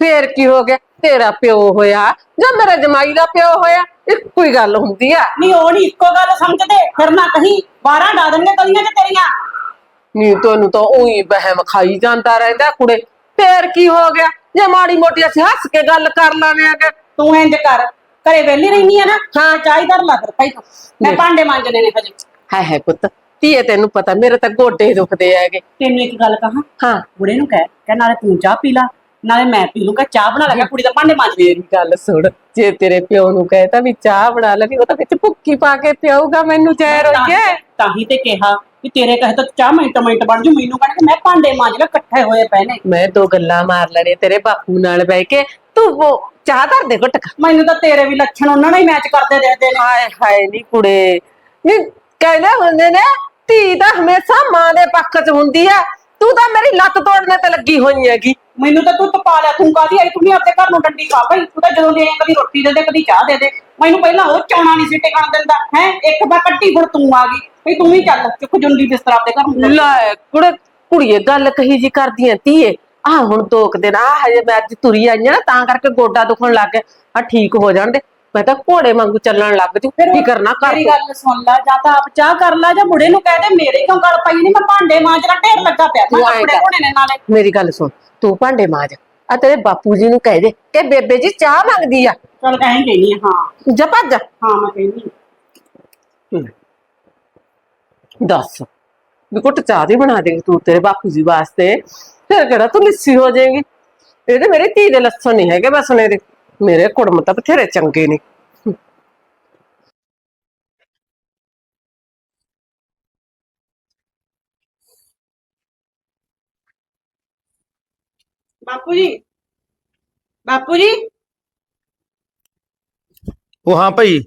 ਫੇਰ ਕੀ ਹੋ ਗਿਆ? ਤੇਰਾ ਪਿਓ ਹੋਇਆ ਜਾਂ ਮੇਰਾ ਜਮਾਈ ਦਾ ਪਿਓ ਹੋਇਆ ਇੱਕੋ ਹੀ ਗੱਲ ਹੁੰਦੀ ਆ। ਨਹੀਂ ਉਹ ਨਹੀਂ ਇੱਕੋ ਗੱਲ ਸਮਝਦੇ। ਫਿਰ ਨਾ ਕਹੀਂ 12 ਡਾ ਦਿੰਦੇ ਗਲੀਆਂ 'ਚ ਤੇਰੀਆਂ। ਨੀ ਤੁਹਾਨੂੰ ਤਾਂ ਉਹੀ ਵਹਿਮ ਖਾਈ ਜਾਂਦਾ ਰਹਿੰਦਾ ਕੁੜੇ। ਫੇਰ ਕੀ ਹੋ ਗਿਆ? ਜੇ ਮਾੜੀ ਮੋਟੀ ਅਸੀਂ ਹੱਸ ਕੇ ਗੱਲ ਕਰ ਲਾਂਗੇ ਅਗੇ। ਤੂੰ ਇੰਜ ਕਰ। ਘਰੇ ਵਿਹਲੀ ਰਹਿਨੀ ਆ ਨਾ ਹਾਂ। ਚਾਹੀਦਾ ਲੱਗ ਰਪਾਈ ਤੂੰ। ਮੈਂ। ਭਾਂਡੇ ਮਾਂਜਣੇ ਨੇ ਹਜੇ। ਹੈ ਹੈ ਪੁੱਤ ਧੀਏ ਤੈਨੂੰ ਪਤਾ ਮੇਰੇ ਤਾਂ ਗੋਡੇ ਦੁਖਦੇ ਹੈਗੇ। ਤੈਨੂੰ ਇੱਕ ਗੱਲ ਕਹਾਂ? ਹਾਂ। ਬੁੜੇ ਨੂੰ ਕਹਿ ਕਹਿ ਨਾਲੇ ਤੂੰ ਚਾਹ ਪੀ ਲਾ ਨਾਲੇ ਮੈਂ ਪੀ ਲੂੰਗਾ ਚਾਹ ਬਣਾ ਲੈ ਕੁੜੀ ਦਾ ਭਾਂਡੇ ਮਾਂਜ ਦੇ ਮੇਰੀ ਗੱਲ ਸੁਣ ਜੇ ਤੇਰੇ ਪਿਓ ਨੂੰ ਕਹੇ ਤਾਂ ਵੀ ਚਾਹ ਬਣਾ ਲੈ ਉਹ ਤਾਂ ਵਿੱਚ ਭੁੱਕੀ ਪਾ ਕੇ ਪਿਆਊਗਾ ਮੈਨੂੰ ਜ਼ਹਿਰ ਹੋਈਏ ਤਾਂ ਹੀ। ਤੇ ਕਿਹਾ ਕਿ ਤੇਰੇ ਕਹੇ ਤਾਂ ਚਾਹ ਮਿੰਟ ਮਿੰਟ ਬਣ ਜੂ ਮੈਨੂੰ ਕਹਿਣਾ ਕਿ ਮੈਂ ਭਾਂਡੇ ਮਾਂਜ ਲਾ ਇਕੱਠੇ ਹੋਏ ਪਏ ਨੇ। ਮੈਂ ਦੋ ਗੱਲਾਂ ਮਾਰ ਲੈਣੇ ਤੇਰੇ ਬਾਪੂ ਨਾਲ ਬਹਿ ਕੇ ਤੂੰ ਉਹ ਚਾਹ ਧਰ ਦੇ ਘੁੱਟ ਕੇ। ਮੈਨੂੰ ਤਾਂ ਤੇਰੇ ਵੀ ਲੱਛਣ ਉਹਨਾਂ ਨਾਲ ਹੀ ਮੈਚ ਕਰਦੇ ਦੇਖਦੇ ਨੇ। ਹਾਏ ਹਾਏ ਨੀ ਕੁੜੇ। ਨੀ ਕਹਿੰਦੇ ਹੁੰਦੇ ਨੇ ਧੀ ਤਾਂ ਹਮੇਸ਼ਾ ਮਾਂ ਦੇ ਪੱਖ 'ਚ ਹੁੰਦੀ ਆ। ਤੂੰ ਤਾਂ ਮੇਰੀ ਲੱਤ ਤੋੜਨੇ ਤੇ ਲੱਗੀ ਹੋਈ ਹੈਗੀ। ਮੈਨੂੰ ਤਾਂ ਤੂੰ ਤਪਾ ਲਿਆ ਤੂੰ ਕਾਦੀ ਆਈ? ਤੂੰ ਵੀ ਆਪਣੇ ਘਰ ਨੂੰ ਡੰਡੀ ਖਾ ਪਈ ਤੂੰ ਤਾਂ ਜਦੋਂ ਦੇ ਆਈ ਕਦੀ ਰੋਟੀ ਦੇ ਦੇ ਕਦੀ ਚਾਹ ਦੇ ਦੇ। ਮੈਨੂੰ ਪਹਿਲਾਂ ਉਹ ਚਾਉਣਾ ਨਹੀਂ ਸੀ ਟਿਕਣ ਦਿੰਦਾ। ਹੈ? ਇੱਕ ਮੈਂ ਕੱਟੀ ਹੁਣ ਤੂੰ ਆ ਗਈ। ਭਈ ਤੂੰ ਵੀ ਚੱਲ ਚੁੱਕ ਜੁੰਡੀ ਬਿਸਤਰਾ ਆਪਣੇ ਘਰ ਨੂੰ ਲੈ। ਲੈ ਕੁੜੇ ਕੁੜੀਏ ਗੱਲ ਕਹੀ ਜੀ ਕਰਦੀਆਂ ਧੀਏ। ਆ ਹੁਣ ਦੋ ਕੁ ਦਿਨ ਆ ਹਜੇ ਮੈਂ ਅੱਜ ਤੁਰੀ ਆਈ ਆ ਨਾ ਤਾਂ ਕਰਕੇ ਗੋਡਾ ਦੁਖਣ ਲੱਗ ਗਿਆ। ਆ ਠੀਕ ਹੋ ਜਾਣ ਦੇ ਮੈਂ ਤਾਂ ਘੋੜੇ ਵਾਂਗੂ ਚੱਲਣ ਲੱਗ ਜੂ ਕੀ ਕਰਨਾ ਕਰ ਮੇਰੀ ਗੱਲ ਸੁਣ ਲੈ ਜਾਂ ਤਾਂ ਆਪ ਚਾਹ ਕਰ ਲੈ ਜਾਂ ਬੁੜੇ ਨੂੰ ਕਹਿ ਦੇ ਮੇਰੇ ਕਿਉਂ ਗੱਲ ਪਈ ਨਹੀਂ ਮੈਂ ਭਾਂਡੇ ਮਾਂਜਣਾ ਢੇਰ ਲੱਗਾ ਪਿਆ ਮੈਂ ਤੂੰ ਐਂ ਕੱਪੜੇ ਕਰ। ਧੋਣੇ ਨੇ ਨਾਲੇ। ਮੇਰੀ ਗੱਲ ਸੁਣ ਤੂੰ ਭਾਂਡੇ ਮਾਂਜ। ਆ ਤੇਰੇ ਬਾਪੂ ਜੀ ਨੂੰ ਕਹਿ ਦੇ ਕਿ ਬੇਬੇ ਜੀ ਚਾਹ ਮੰਗਦੀ ਆ। ਚੱਲ ਕਹਿਂ ਗਈ ਹਾਂ। ਜਾ ਭੱਜ ਹਾਂ ਮੈਂ ਕਹਿੰਦੀ ਦੱਸ ਵੀ ਕੁੱਟ ਚਾਹ ਦੀ ਬਣਾ ਦੇਂਗੀ ਤੂੰ ਤੇਰੇ ਬਾਪੂ ਜੀ ਵਾਸਤੇ। ਫਿਰ ਕਿਹੜਾ ਤੂੰ ਲਿੱਸੀ ਹੋ ਜਾਏਗੀ? ਇਹਦੇ ਮੇਰੇ ਧੀ ਦੇ ਲੱਛਣ ਨਹੀਂ ਹੈਗੇ ਬਸ ਮੇਰੇ ਮੇਰੇ ਕੁੜਮ ਤਾਂ ਬਥੇਰੇ ਚੰਗੇ ਨੇ। ਬਾਪੂ ਜੀ। ਬਾਪੂ ਜੀ। ਉਹ ਹਾਂ ਭਾਈ।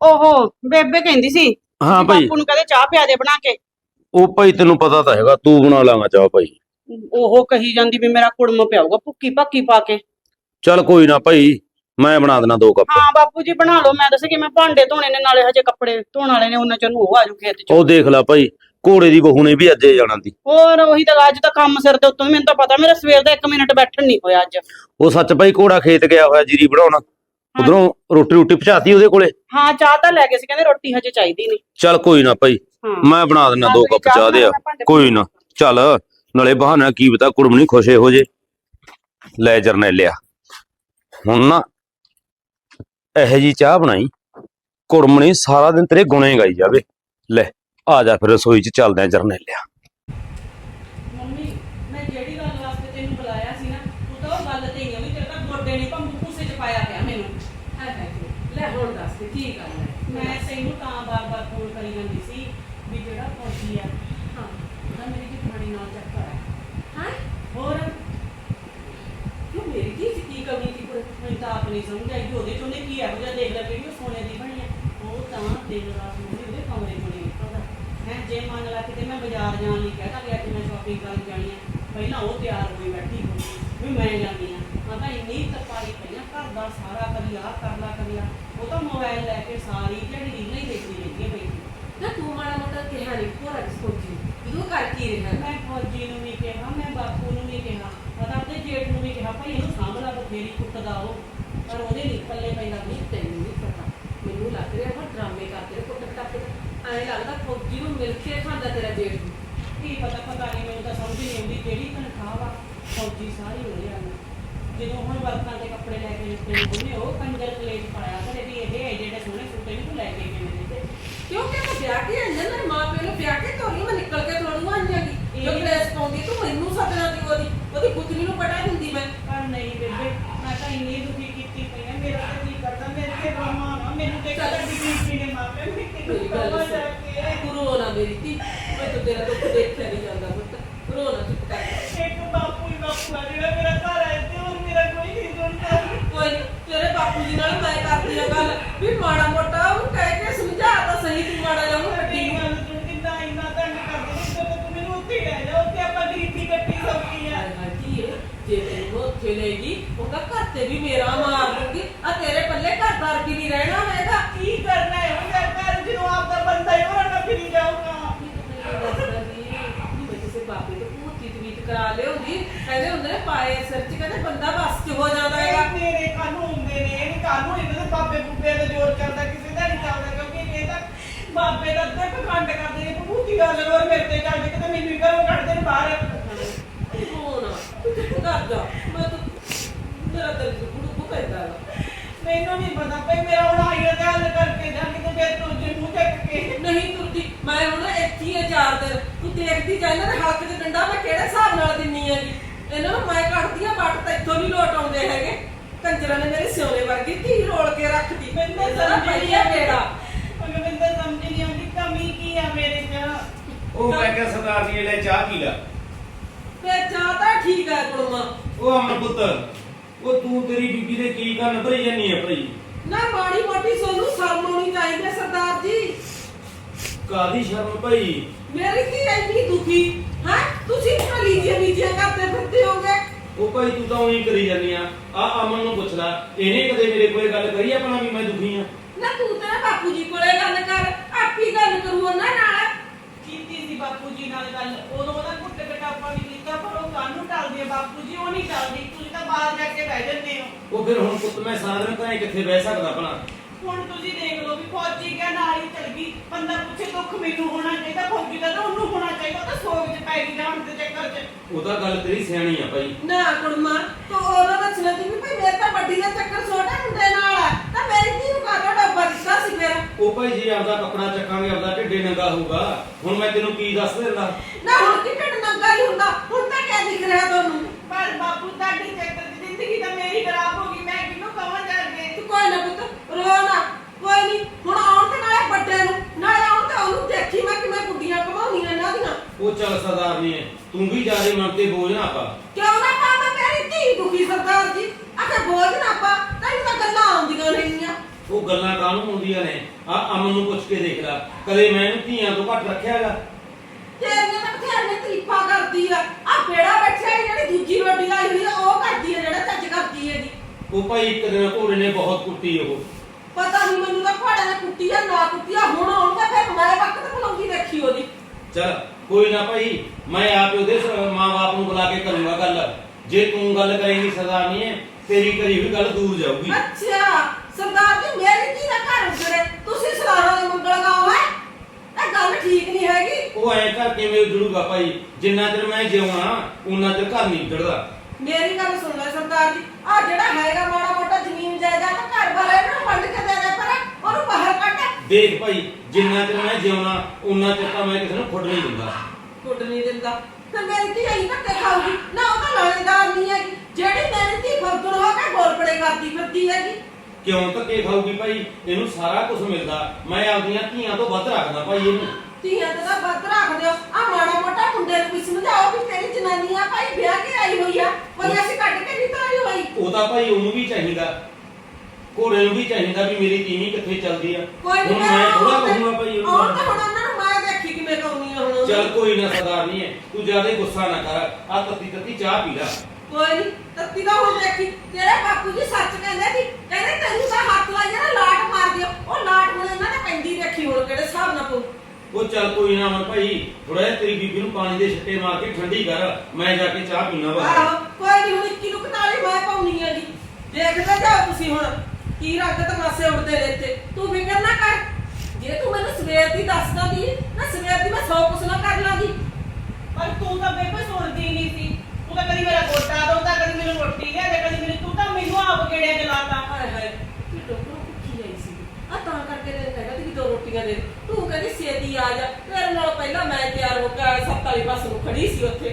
ਓਹੋ ਬੇਬੇ ਕਹਿੰਦੀ ਸੀ ਹਾਂ ਭਾਈ। ਬਾਪੂ ਨੂੰ ਕਹਦੇ ਚਾਹ ਪਿਆ ਦੇ ਬਣਾ ਕੇ। ਉਹ ਭਾਈ ਤੈਨੂੰ ਪਤਾ ਤਾਂ ਹੈਗਾ ਤੂੰ ਬਣਾ ਲਾਂਗਾ ਚਾਹ ਭਾਈ। ਉਹ ਕਹੀ ਜਾਂਦੀ ਵੀ ਮੇਰਾ ਕੁੜਮ ਪਿਆਊਗਾ ਭੁੱਕੀ ਭੱਕੀ ਪਾ ਕੇ। ਚੱਲ ਕੋਈ ਨਾ ਭਾਈ ਮੈਂ ਬਣਾ ਦੇਣਾ ਦੋ ਕੱਪ। ਹਾਂ ਬਾਪੂ ਜੀ ਬਣਾ ਲਓ ਮੈਂ ਦੱਸ ਕਿ ਮੈਂ ਭਾਂਡੇ ਧੋਣੇ ਨੇ ਨਾਲੇ ਹਜੇ ਕੱਪੜੇ ਧੋਣ ਵਾਲੇ ਨੇ ਉਹਨਾਂ ਚ ਉਹ ਆਜੂ ਖੇਤ ਚ। ਉਹ ਦੇਖ ਲੈ ਭਾਈ ਘੋੜੇ ਦੀ ਬਹੂ ਨੇ ਵੀ ਅੱਜੇ ਜਾਣਾ ਦੀ ਹੋਰ ਉਹੀ ਤਾਂ ਅੱਜ ਤਾਂ ਕੰਮ ਸਿਰ ਦੇ ਉੱਤੋਂ ਮੈਨੂੰ ਤਾਂ ਪਤਾ ਮੇਰਾ ਸਵੇਰ ਦਾ 1 ਮਿੰਟ ਬੈਠਣ ਨਹੀਂ ਹੋਇਆ ਅੱਜ। ਉਹ ਸੱਚ ਭਾਈ ਘੋੜਾ ਖੇਤ ਗਿਆ ਹੋਇਆ ਜੀਰੀ ਬਣਾਉਣ। ਉਧਰੋਂ ਰੋਟੀ ਰੋਟੀ ਪਹੁੰਚਾਤੀ ਉਹਦੇ ਕੋਲੇ? ਹਾਂ ਚਾਹ ਤਾਂ ਲੈ ਗਏ ਸੀ ਕਹਿੰਦੇ ਰੋਟੀ ਹਜੇ ਚਾਹੀਦੀ ਨਹੀਂ। ਚੱਲ ਕੋਈ ਨਾ ਭਾਈ ਮੈਂ ਬਣਾ ਦਿੰਦਾ ਦੋ ਕੱਪ ਚਾਹ ਦੇ ਆ। ਕੋਈ ਨਾ ਚੱਲ ਨਾਲੇ ਬਹਾਨਾ ਕੀ ਪਤਾ ਕੁੜਮਣੀ ਖੁਸ਼ੇ ਹੋ ਜੇ। ਲੈ ਜਰਨੈਲਿਆ ਹੁਣ ਨਾ ਇਹੋ ਜੀ ਚਾਹ ਬਣਾਈ ਕੁੜਮਣੀ ਸਾਰਾ ਦਿਨ ਤੇਰੇ ਗੁਣੇ ਗਾਈ ਜਾਵੇ। ਲੈ, ਆ ਜਾ ਫਿਰ ਰਸੋਈ 'ਚ ਚੱਲਦੇ ਆ ਜਰਨੈਲਿਆ ਮੰਮੀ, ਮੈਂ ਜਿਹੜੀ ਗੱਲ ਵਾਸਤੇ ਤੈਨੂੰ ਬੁਲਾਇਆ ਸੀ ਨਾ ਤੂੰ ਤਾਂ ਉਹ ਗੱਲ ਤੇ ਹੀ ਆ ਵੀ ਤੇਰੇ ਤਾਂ ਗੋਡੇ ਨਹੀਂ ਭੰਬੂ ਕੁਸੇ ਚ ਪਾਇਆ ਪਿਆ ਮੈਨੂੰ। ਲੈ ਹੁਣ ਦੱਸ ਕੀ ਗੱਲ ਹੈ? ਮੈਂ ਤੈਨੂੰ ਤਾਂ ਬਾਰ-ਬਾਰ ਫੋਨ ਕਰੀ ਜਾਂਦੀ ਸੀ ਵੀ ਜਿਹੜਾ ਫੌਜੀ ਆ। ਹਾਂ, ਉਹਦਾ ਮੇਰੀ ਜਠਾਣੀ ਨਾਲ ਚੱਕਰ ਹੈ ਹਾਂ ਹੋਰ ਕਿਉਂ ਮੇਰੀ ਧੀ ਚ ਕੀ ਕਮੀ ਸੀ ਕੁੜੇ ਮੈਨੂੰ ਤਾਂ ਆਪ ਨਹੀਂ ਸਮਝ ਆਈ ਕਿ ਉਹਦੇ ਚ ਉਹਨੇ ਕੀ ਇਹੋ ਜਿਹਾ ਦੇਖ ਲਿਆ ਵੀਡੀਓ ਸੋਨੇ ਦੀ ਬਣੀ ਆ ਉਹ ਤਾਂ ਦਿਨ ਰਾਤ ਨੂੰ ਉਹਦੇ ਕਮਰੇ ਨਹੀਂ ਨਿਕਲਦਾ ਹੈ ਜੇ ਮੰਨ ਲਾ ਕਿਤੇ ਮੈਂ ਬਾਜ਼ਾਰ ਜਾਣ ਲਈ ਕਹਿਤਾ ਵੀ ਅੱਜ ਮੈਂ ਸ਼ਾਪਿੰਗ ਕਰਨ ਜਾਣੀ ਆ ਪਹਿਲਾਂ ਉਹ ਤਿਆਰ ਹੋਈ ਬੈਠੀ ਹੋਈ ਵੀ ਮੈਂ ਜਾਣੀ ਆ। ਮੈਂ ਤਾਂ ਇੰਨੀ ਤਪਾਈ ਪਈ ਆ ਘਰ ਦਾ ਸਾਰਾ ਕਦੀ ਆਹ ਕਰ ਲਾ ਕਦੀ ਆ ਉਹ ਤਾਂ ਮੋਬਾਈਲ ਲੈ ਕੇ ਸਾਰੀ ਜਿਹੜੀ ਰੀਲਾਂ ਹੀ ਦੇਖਦੀ ਰਹਿੰਦੀ ਹੈ ਬਈ। ਨਾ ਤੂੰ ਮਾੜਾ ਮੋਟਾ ਕਿਹਾ ਨਹੀਂ ਪੂਰਾ ਸੋਚੀ। ਤੂੰ ਕਰ ਕੀ ਰਿਹਾ? ਮੈਂ ਫੌਜੀ ਨੂੰ ਵੀ ਕਿਹਾ ਮੈਂ ਬਾਪੂ ਨੂੰ ਵੀ ਕਿਹਾ ਮੈਂ ਤਾਂ ਆਪਣੇ ਜੇਠ ਨੂੰ ਵੀ ਕਿਹਾ ਭਾਈ ਇਹਨੂੰ ਸਾਂਭ ਲਾ ਬਥੇਰੀ ਕੁੱਟਦਾ ਉਹ। ਪਰ ਉਹਦੇ ਨਹੀਂ ਪੱਲੇ ਪੈਂਦਾ ਵੀ ਤੈਨੂੰ ਨਹੀਂ ਪਤਾ ਮੈਨੂੰ ਲੱਗ ਰਿਹਾ ਉਹ ਡਰਾਮੇ ਕਰਦੇ ਨੇ ਕੁੱਟ ਟੱਪ ਐਂ ਲੱਗਦਾ ਫੌਜੀ ਨੂੰ ਮਿਲ ਕੇ ਖਾਂਦਾ ਤੇਰਾ ਜੇਠ ਨੂੰ। ਕੀ ਪਤਾ ਪਤਾ ਨਹੀਂ, ਮੈਨੂੰ ਤਾਂ ਸਮਝ ਨਹੀਂ ਆਉਂਦੀ ਕਿਹੜੀ ਤਨਖਾਹ ਵਾ। ਫੌਜੀ ਸਾਰੀ ਹੋ ਜਾਣਾ। ਜਦੋਂ ਹੁਣ ਵਰਤਾਂ ਦੇ ਕੱਪੜੇ ਲੈ ਕੇ ਦਿੱਤੇ ਉਹਨੇ ਉਹ ਕੰਜਰ ਕਲੇਜ ਪਾਇਆ ਕਰੇ ਵੀ ਇਹ ਐਡੇ ਐਡੇ ਸੋਹਣੇ ਸੂਟ ਇਹਨੂੰ ਲੈ ਕੇ ਕਿਵੇਂ ਦਿੱਤੇ ਕਿਉਂਕਿ ਮੈਂ ਵਿਆਹ ਕੇ ਆਂਦਾ ਮੇਰੇ ਮਾਂ ਪਿਓ ਨੇ ਵਿਆਹ ਕੇ ਤੋਰੀ ਮੈਂ ਨਿਕਲ ਕੇ ਤੋੜੂ ਆਂ ਜਾਂਗੀ ਜੋ ਕਲੇਸ ਪਾਉਂਦੀ ਤੂੰ ਮੈਨੂੰ ਸੱਦਣਾ ਦੀ ਉਹਦੀ ਉਹਦੀ ਪੁੱਤਰੀ ਨੂੰ ਪੜਾ ਦਿੰਦੀ ਮੈਂ ਪਰ ਨਹੀਂ ਬੇਬੇ ਮੈਂ ਤਾਂ ਇੰਨੀ ਦੁਖੀ ਕੀਤੀ ਪਈ ਆ ਮੇਰਾ ਤਾਂ ਕੀ ਕਰਦਾ ਮੇਰੇ ਤੇ ਰੋਣਾ ਨਾ ਮੈਨੂੰ ਤੇ ਕਦਾ ਡਿਗਰੀ ਨੇ ਮਾਪੇ ਮੈਂ ਕਿਹਨੂੰ ਮੇਰੀ ਗੱਲ ਕਹਾਂ ਸੁਣ ਜਾ ਕੇ ਤੂੰ ਰੋ ਨਾ ਮੇਰੀ ਧੀ ਮੈਂ ਤਾਂ ਤੇਰਾ ਦੁੱਖ ਦੇਖਿਆ ਨਹੀਂ ਜਾਂਦਾ ਪੁੱਤ ਰੋ ਨਾ ਚੁੱਪ ਕਰ ਇੱਕ ਬਾਪੂ ਹੀ ਬਾਪੂ ਆ ਜਿਹੜਾ ਮੇਰਾ ਘਰ ਆਇਆ ਤੇ ਹੋਰ ਮੇਰਾ ਕੋਈ ਨਹੀਂ ਸੁਣਦਾ ਕੋਈ ਨੀ, ਤੇਰੇ ਬਾਪੂ ਜੀ ਨਾਲ ਮੈਂ ਕਰਦੀ ਆ ਗੱਲ ਵੀ ਮਾੜਾ ਮੋਟਾ ਉਹਨੂੰ ਕਹਿ ਕੇ ਸਮਝਾ ਤਾਂ ਸਹੀ ਤੂੰ ਮਾੜਾ ਜਿਹਾ ਉਹਨੂੰ ਕੱਢੀ ਵੱਡੀ ਗੱਲ ਤੂੰ ਕਿੰਨਾ ਇੰਨਾ ਤੰਗ ਕਰਦੇ ਨੇ ਜਦੋਂ ਤੂੰ ਮੈਨੂੰ ਉੱਥੇ ਹੀ ਰਹਿ ਜਾ ਉੱਥੇ ਆਪਾਂ ਗਰੀਬੀ ਕੱਟੀ ਸੌਕੀ ਆ ਧੀਏ ਜੇ ਤੈਨੂੰ ਉੱਥੇ ਲੈਗੀ ਉਹਦਾ ਘਰ ਤੇ ਵੀ ਮੇਰਾ ਮਾਰ ਲੂਗੀ। ਆ ਤੇਰੇ ਪੱਲੇ ਘਰ ਬਾਰ ਵੀ ਨਹੀਂ ਰਹਿਣਾ ਹੈਗਾ। ਕੀ ਕਰਨਾ ਹੈ? ਉਹ ਮੇਰਾ ਘਰ ਜਦੋਂ ਆਪ ਦਾ ਬੰਦਾ ਹੀ ਹੋਣਾ ਫਿਰੀ ਜਾਊਗਾ। ਕਰਾ ਲਿਓਗੀ। ਕਹਿੰਦੇ ਹੁੰਦੇ ਨੇ ਪਾਏ ਸਿਰ ਚ ਕਹਿੰਦੇ ਬੰਦਾ ਬਸ ਚ ਹੋ ਜਾਂਦਾ ਹੈਗਾ। ਮੇਰੇ ਕਾਨੂੰ ਹੁੰਦੇ ਨੇ ਇਹ ਕਾਨੂੰ ਇਹਨਾਂ ਦੇ ਬਾਬੇ ਬੁੱਬੇ ਦਾ ਜ਼ੋਰ ਚੱਲਦਾ ਕਿਸੇ ਦਾ ਨਹੀਂ ਚੱਲਦਾ ਕਿਉਂਕਿ ਇਹ ਤਾਂ ਬਾਬੇ ਦਾ ਅੱਧੇ ਪਖੰਡ ਕਰਦੇ ਨੇ। ਭੂਤੀ ਗੱਲ ਹੋਰ ਮੇਰੇ ਤੇ ਚੱਲਦੇ ਕਿਤੇ ਮੈਨੂੰ ਹੀ ਘਰੋਂ ਕੱਢਦੇ ਨੇ ਬਾਹਰ। ਤੂੰ ਕਰ ਜਾ ਮੈਂ ਤਾਂ ਮੇਰਾ ਦਿਲ ਗੁੜੂ ਪੈਂਦਾ ਹੈਗਾ ਮੈਨੂੰ ਨਹੀਂ ਪਤਾ ਭਈ ਮੇਰਾ ਹੁਣ ਆਈ ਦਾ ਹੱਲ ਕਰਕੇ ਜਾ ਫਿਰ ਤੂੰ ਜੇ ਮੂੰਹ ਚੱਕ ਕੇ ਨਹੀਂ ਤੁਰਦੀ। ਮੈਂ ਹੁਣ ਇੱਥੇ ਹੀ ਦੇਖਦੀ ਜਾਂ ਇਹਨਾਂ ਦੇ ਹਲਕ ਦੇ ਡੰਡਾ ਮੈਂ ਕਿਹੜੇ ਹਿਸਾਬ ਨਾਲ ਦਿੰਨੀ ਹੈਗੀ ਇਹਨਾਂ ਨੂੰ ਮੈਂ ਕੱਢਦੀ ਆ ਵੱਟ ਤਾਂ ਇੱਥੋਂ ਨਹੀਂ ਲੋਟ ਆਉਂਦੇ ਹੈਗੇ। ਕੰਜਰਾਂ ਨੇ ਮੇਰੀ ਸਿਉਣੇ ਵਰਗੀ ਧੀ ਰੋਲ ਕੇ ਰੱਖਦੀ। ਮੈਨੂੰ ਜ਼ਰਾ ਪਹਿਲੀਆ ਬੇੜਾ ਮਗਵਿੰਦਰ ਸਮਝ ਨਹੀਂ ਆਉਂਦੀ ਕਮੀ ਕੀ ਆ ਮੇਰੇ ਚ ਉਹ ਮੈਂ ਕਿਹਾ ਸਰਦਾਰ ਜੀ ਲੈ ਚਾਹ ਪੀ ਲੈ। ਤੇ ਚਾਹ ਤਾਂ ਠੀਕ ਹੈ ਕੁੜਮਾ ਉਹ ਅਮਰ ਪੁੱਤ ਉਹ ਤੂੰ ਤੇਰੀ ਬੀਬੀ ਦੇ ਕੀ ਕੰਨ ਭਰੀ ਜਾਨੀ ਆ ਭਈ? ਨਾ ਮਾੜੀ ਮੋਟੀ ਸੋਨੂੰ ਸ਼ਰਮ ਆਉਣੀ ਚਾਹੀਦੀ ਹੈ ਸਰਦਾਰ ਜੀ। ਕਾਦੀ ਸ਼ਰਮ ਭਈ? ਮੇਰੀ ਕੀ ਐਨੀ ਦੁਖੀ? ਹੈ? ਤੁਸੀਂ ਤਾਂ ਲੀਜੀਏ ਲੀਜੀਏ ਕਰਦੇ ਫਿਰਦੇ ਹੋਗੇ? ਉਹ ਭਾਈ ਤੂੰ ਤਾਂ ਉਹੀ ਕਰੀ ਜਾਨੀ ਆ। ਆ ਅਮਨ ਨੂੰ ਪੁੱਛ ਲੈ ਇਹਨੇ ਕਦੇ ਮੇਰੇ ਕੋਲੇ ਗੱਲ ਕਰੀ ਆਪਣਾ ਵੀ ਮੈਂ ਦੁਖੀ ਆ? ਨਾ ਤੂੰ ਤੇਰੇ ਬਾਪੂ ਜੀ ਕੋਲੇ ਗੱਲ ਕਰ ਆਪੀ ਗੱਲ ਕਰੂ ਉਹਨਾਂ ਨਾਲ। ਕੀਤੀ ਸੀ ਬਾਪੂ ਜੀ ਨਾਲ ਗੱਲ ਉਦੋਂ ਉਹਦਾ ਘੁੱਟ ਕਟਾਪਾ ਵੀ ਕੀਤਾ ਪਰ ਉਹ ਕਾਹਨੂੰ ਟਲਦੀ ਆ ਬਾਪੂ ਜੀ ਉਹ ਨਹੀਂ ਟਲਦੀ ਤੁਸੀਂ ਤਾਂ ਬਾਹਰ ਜਾ ਕੇ ਬਹਿ ਜੰਨੇ ਹੋ। ਉਹ ਫਿਰ ਹੁਣ ਪੁੱਤ ਮੈਂ ਸਾਰਾ ਦਿਨ ਘਰੇ ਕਿੱਥੇ ਬਹਿ ਸਕਦਾ ਭਲਾ? ਹੁਣ ਤੁਸੀਂ ਦੇਖ ਲਓ ਵੀ ਫੌਜੀ ਕਿਆ ਨਾਲ ਹੀ ਚਲ ਗਈ। ਬੰਦਾ ਪੁੱਛੇ ਦੁੱਖ ਮੈਨੂੰ ਹੋਣਾ ਚਾਹੀਦਾ ਫੌਜੀ ਦਾ ਤਾਂ ਉਹਨੂੰ ਹੋਣਾ ਚਾਹੀਦਾ ਉਹ ਤਾਂ ਸੋਗ ਚ ਪੈ ਗਈ ਜਾਣ ਦੇ ਚੱਕਰ ਚ। ਉਹ ਤਾਂ ਗੱਲ ਤੇਰੀ ਸਿਆਣੀ ਆ ਭਾਈ। ਨਾ ਕੁੜਮਾ ਤੂੰ ਉਹਦਾ ਦੱਸਣਾ ਸੀ ਵੀ ਭਾਈ ਮੇਰੇ ਤਾਂ ਵੱਡੀ ਦਾ ਚੱਕਰ ਛੋਟਾ ਮੁੰਡੇ ਨਾਲ ਆ ਤਾਂ ਮੇਰੀ ਧੀ ਨੂੰ ਕਾਹਦਾ ਡੱਬਾ ਦਿੱਤਾ ਸੀ ਫਿਰ? ਉਹ ਭਾਈ ਜੀ ਆਪਦਾ ਕੱਪੜਾ ਚੱਕਾਂਗੇ ਆਪਦਾ ਢਿੱਡੇ ਨੰਗਾ ਹੋਊਗਾ। ਹੁਣ ਮੈਂ ਤੈਨੂੰ ਕੀ ਦੱਸ ਦਿੰਦਾ? ਨਾ ਹੁਣ ਕਿ ਹੁੰਦਾ ਦਿਖ ਰਿਹਾ ਤੁਹਾਨੂੰ? ਪਰ ਬਾਪੂ ਤੁਹਾਡੀ ਚੱਕਰ ਦੀ ਜ਼ਿੰਦਗੀ ਤਾਂ ਮੇਰੀ ਖਰਾਬ ਹੋ ਗਈ ਮੈਂ ਕਿਹਨੂੰ ਕਹਾਂ ਜਾ ਕੇ? ਤੂੰ ਕੋਈ ਨਾ ਪੁੱਤ ਰੋ ਨਾ। ਕੋਈ ਨਹੀਂ ਹੁਣ ਆਉਣ ਤੇ ਨਾਲੇ ਵੱਡੇ ਨੂੰ ਨਾਲੇ ਆਉਣ ਤੇ ਉਹਨੂੰ ਦੇਖੀ ਮੈਂ ਕਿਵੇਂ ਗੁੱਡੀਆਂ ਘਮਾਉਣੀਆਂ ਇਹਨਾਂ ਦੀਆਂ। ਉਹ ਚੱਲ ਸਰਦਾਰ ਨਹੀਂ ਹੈ ਤੂੰ ਵੀ ਜਿਆਦੇ ਮਨ ਤੇ ਬੋਝ ਨਾ ਪਾ। ਕਿਉਂ ਨਾ ਪਾਪਾ ਤੇਰੀ ਧੀ ਦੁਖੀ ਸਰਦਾਰ ਜੀ? ਆਖੇ ਬੋਝ ਨਾ ਪਾ ਤੈਨੂੰ ਤਾਂ ਗੱਲਾਂ ਆਉਂਦੀਆਂ ਰਹਿਣੀਆਂ ਉਹ ਗੱਲਾਂ ਕਾਹਨੂੰ ਹੁੰਦੀਆਂ ਨੇ? ਆ ਅਮਨ ਨੂੰ ਪੁੱਛ ਕੇ ਦੇਖ ਲੈ। ਕਦੇ ਮੈਂ ਇਹਨੂੰ ਧੀਆਂ ਤੋਂ ਘੱਟ ਰੱਖਿਆਗਾ ਤਰੀਫਾਂ ਕਰਦੀ ਆ। ਆ ਬੇੜਾ ਬੈਠਿਆ ਈ ਜਿਹੜੀ ਦੂਜੀ ਰੋਟੀ ਲਾਈ ਹੋਈ ਆ ਉਹ ਕਰਦੀ ਆ ਜਿਹੜਾ ਚੱਜ ਕਰਦੀ ਹੈਗੀ। ਉਹ ਭਾਈ ਇੱਕ ਦਿਨ ਘੋੜੇ ਨੇ ਬਹੁਤ ਕੁੱਟੀ ਉਹ। ਪਤਾ ਨਹੀਂ ਮੈਨੂੰ ਤਾਂ ਘੋੜੇ ਨੇ ਕੁੱਟੀ ਆ ਨਾ ਕੁੱਟੀ ਆ ਹੁਣ ਆਉਂਦਾ ਫਿਰ ਮੈਂ ਵਕਤ ਬੁਲਾਉਂਦੀ ਦੇਖੀ ਉਹਦੀ। ਚੱਲ ਕੋਈ ਨਾ ਭਾਈ ਮੈਂ ਆਪ ਉਹਦੇ ਮਾਂ-ਬਾਪ ਨੂੰ ਬੁਲਾ ਕੇ ਕਰੂੰਗਾ ਗੱਲ। ਜੇ ਤੂੰ ਗੱਲ ਕਰੇਂਗੀ ਸਰਦਾਰ ਨਹੀਂ ਹੈ ਤੇਰੀ ਕਰੀ ਹੋਈ ਗੱਲ ਦੂਰ ਜਾਊਗੀ। ਅੱਛਾ ਸਰਦਾਰ ਜੀ ਮੇਰੀ ਧੀ ਦਾ ਘਰ ਉਜੜੇ ਤੁਸੀਂ ਸਲਾਹਾਂ ਦੇ ਮੰਗਲ ਗਾਓ ਹੈ ਇਹ ਗੱਲ ਠੀਕ ਨਹੀਂ ਹੈਗੀ। ਉਹ ਐ ਘਰ ਕਿਵੇਂ ਉਜੜੂਗਾ ਭਾਈ? ਜਿੰਨਾ ਚਿਰ ਮੈਂ ਜਿਉਣਾ ਉਹਨਾਂ ਚਿਰ ਘਰ ਨਹੀਂ ਉਜੜਦਾ। ਮੇਰੀ ਗੱਲ ਸੁਣ ਲੈ ਸਰਦਾਰ ਜੀ ਆ ਜਿਹੜਾ ਹੈਗਾ ਮਾੜਾ ਮੋਟਾ ਜ਼ਮੀਨ ਜਾਇਦਾਦ ਤਾਂ ਘਰ ਵਾਲੇ ਨੂੰ ਵੰਡ ਕੇ ਦੇ ਦੇ ਪਰ ਉਹਨੂੰ ਬਾਹਰ ਕੱਢ। ਦੇਖ ਭਾਈ ਜਿੰਨਾ ਚਿਰ ਮੈਂ ਜਿਉਣਾ ਉਹਨਾਂ ਚਿਰ ਤਾਂ ਮੈਂ ਕਿਸੇ ਨੂੰ ਫੁੱਟ ਨਹੀਂ ਦਿੰਦਾ। ਕੁੱਟ ਨਹੀਂ ਦਿੰਦਾ। ਤੇ ਮੇਰੀ ਧੀ ਆਈ ਧੱਕੇ ਖਾਊਗੀ? ਨਾ ਉਹ ਤਾਂ ਲਾਣੇਦਾਰ ਨਹੀਂ ਹੈਗੀ। ਜਿਹੜੀ ਮੇਰੀ ਧੀ ਫਰਦੁਰ ਹੋ ਕੇ ਗੋਲ ਪੜੇ ਕਰਦੀ ਫਿਰਦੀ ਹੈਗੀ। ਕਿਉਂ ਧੱਕੇ ਖਾਊਗੀ ਭਾਈ? ਇਹਨੂੰ ਸਾਰਾ ਕੁਝ ਮਿਲਦਾ। ਮੈਂ ਆਪਦੀਆਂ ਧੀਆਂ ਤੋਂ ਵੱਧ ਰੱਖਦਾ ਭਾਈ ਇਹਨੂੰ। ਧੀਆਂ ਤੇ ਤਾਂ ਵੱਧ ਰੱਖ ਦਿਓ। ਆ ਮਾੜਾ ਮੋਟਾ ਮੁੰਡੇ ਨੂੰ ਵੀ ਸਮਝਾਓ ਵੀ ਤੇਰੀ ਜਨਾਨੀ ਆ ਭਾਈ ਵਿਆਹ ਕੇ ਆਈ ਹੋਈ ਆ। ਕੋਈ ਅਸੀਂ ਕੱਢ ਕੇ ਨਹੀਂ ਤਾਰੀ ਹੋਈ। ਉਹ ਤਾਂ ਭਾਈ ਉਹਨੂੰ ਵੀ ਚਾਹੀਦਾ। ਘੋੜੇ ਨੂੰ ਵੀ ਚਾਹੀਦਾ ਵੀ ਮੇਰੀ ਤੀਵੀਂ ਕਿੱਥੇ ਚੱਲਦੀ ਆ। ਕੋਈ ਹੁਣ ਮੈਂ ਥੋੜਾ ਕਹੂੰਗਾ ਭਾਈ ਉਹਨੂੰ ਤਾਂ ਹੁਣ ਉਹਨਾਂ ਨੂੰ ਮੈਂ ਦੇਖੀ ਕਿਵੇਂ ਕਹੂੰਗੀ ਹੁਣ। ਚੱਲ ਕੋਈ ਨਾ ਸਰਦਾਰ ਨਹੀਂ ਹੈ ਤੂੰ ਜ਼ਿਆਦਾ ਗੁੱਸਾ ਨਾ ਕਰ। ਆ ਤੱਤੀ ਤੱਤੀ ਚਾਹ ਪੀ ਲੈ। ਕੋਈ ਨਹੀਂ ਤੱਤੀ ਦਾ ਹੁਣ ਦੇਖੀ। ਤੇਰੇ ਬਾਪੂ ਜੀ ਸੱਚ ਕਹਿੰਦੇ ਸੀ ਕਹਿੰਦੇ ਤੈਨੂੰ ਤਾਂ ਹੱਥ ਲਾਈ ਨਾ ਲਾਟ ਮਾਰ ਦਿਓ। ਉਹ ਲਾਟ ਹੁਣ ਇਹਨਾਂ ਨੇ ਪੈਂਦੀ ਦੇਖੀ ਹੁਣ ਕਿਹੜੇ ਹਿਸਾਬ ਨਾਲ ਪਊ। ਉਹ ਚੱਲ ਕੋਈ ਨਾ ਮਨ ਭਾਈ ਥੋੜਾ ਜਿਹਾ ਤੇਰੀ ਬੀਬੀ ਨੂੰ ਪਾਣੀ ਦੇ ਛੱਟੇ ਮਾਰ ਕੇ ਠੰਡੀ ਕਰ ਮੈਂ ਜਾ ਕੇ ਚਾਹ ਪੀਣਾ ਵਾ। ਆਹੋ ਕੋਈ ਨਹੀਂ ਹੁਣ 21 ਨੂੰ 41 ਮੈਂ ਪਾਉਣੀ ਹੈ ਜੀ। ਦੇਖਦੇ ਜਾਓ ਤੁਸੀਂ ਹੁਣ ਕੀ ਰੰਗ ਤਮਾਸੇ ਉੜਦੇ ਨੇ ਇੱਥੇ। ਤੂੰ ਫਿਕਰ ਨਾ ਕਰ। ਜੇ ਤੂੰ ਮੈਨੂੰ ਸਵੇਰ ਦੀ ਦੱਸਦਾ ਦੀ ਨਾ ਸਵੇਰ ਦੀ ਮੈਂ ਸੌ ਕੁਛ ਨਾ ਕਰ ਲਾਂਗੀ। ਪਰ ਤੂੰ ਤਾਂ ਬੇਬੇ ਸੁਣਦੀ ਨਹੀਂ ਸੀ। ਤੂੰ ਤਾਂ ਕਦੀ ਮੇਰਾ ਗੋਟਾ ਦੋਤਾ ਕਦੀ ਮੈਨੂੰ ਰੋਟੀ ਲਿਆ ਦੇ ਕਦੀ ਮੈਨੂੰ ਤੂੰ ਤਾਂ ਮੈਨੂੰ ਆਪ ਗੇੜਿਆ ਚਲਾਤਾ ਹਾਏ ਹਾਏ ਤੂੰ ਡੋਕਰ ਕੁੱਤੀ ਆਈ ਸੀ ਆ ਤਾਂ ਕਰਕੇ ਨੇ ਕਹਿੰਦਾ ਕਿ ਦੋ ਰੋਟੀਆਂ ਦੇ ਦੇ। ਤੂੰ ਕਹਿੰਦੀ ਛੇਤੀ ਆ ਜਾ ਤੇਰੇ ਨਾਲ ਪਹਿਲਾਂ ਮੈਂ ਤਿਆਰ ਹੋ ਕੇ 47 ਬੱਸ ਨੂੰ ਖੜੀ ਸੀ ਉੱਥੇ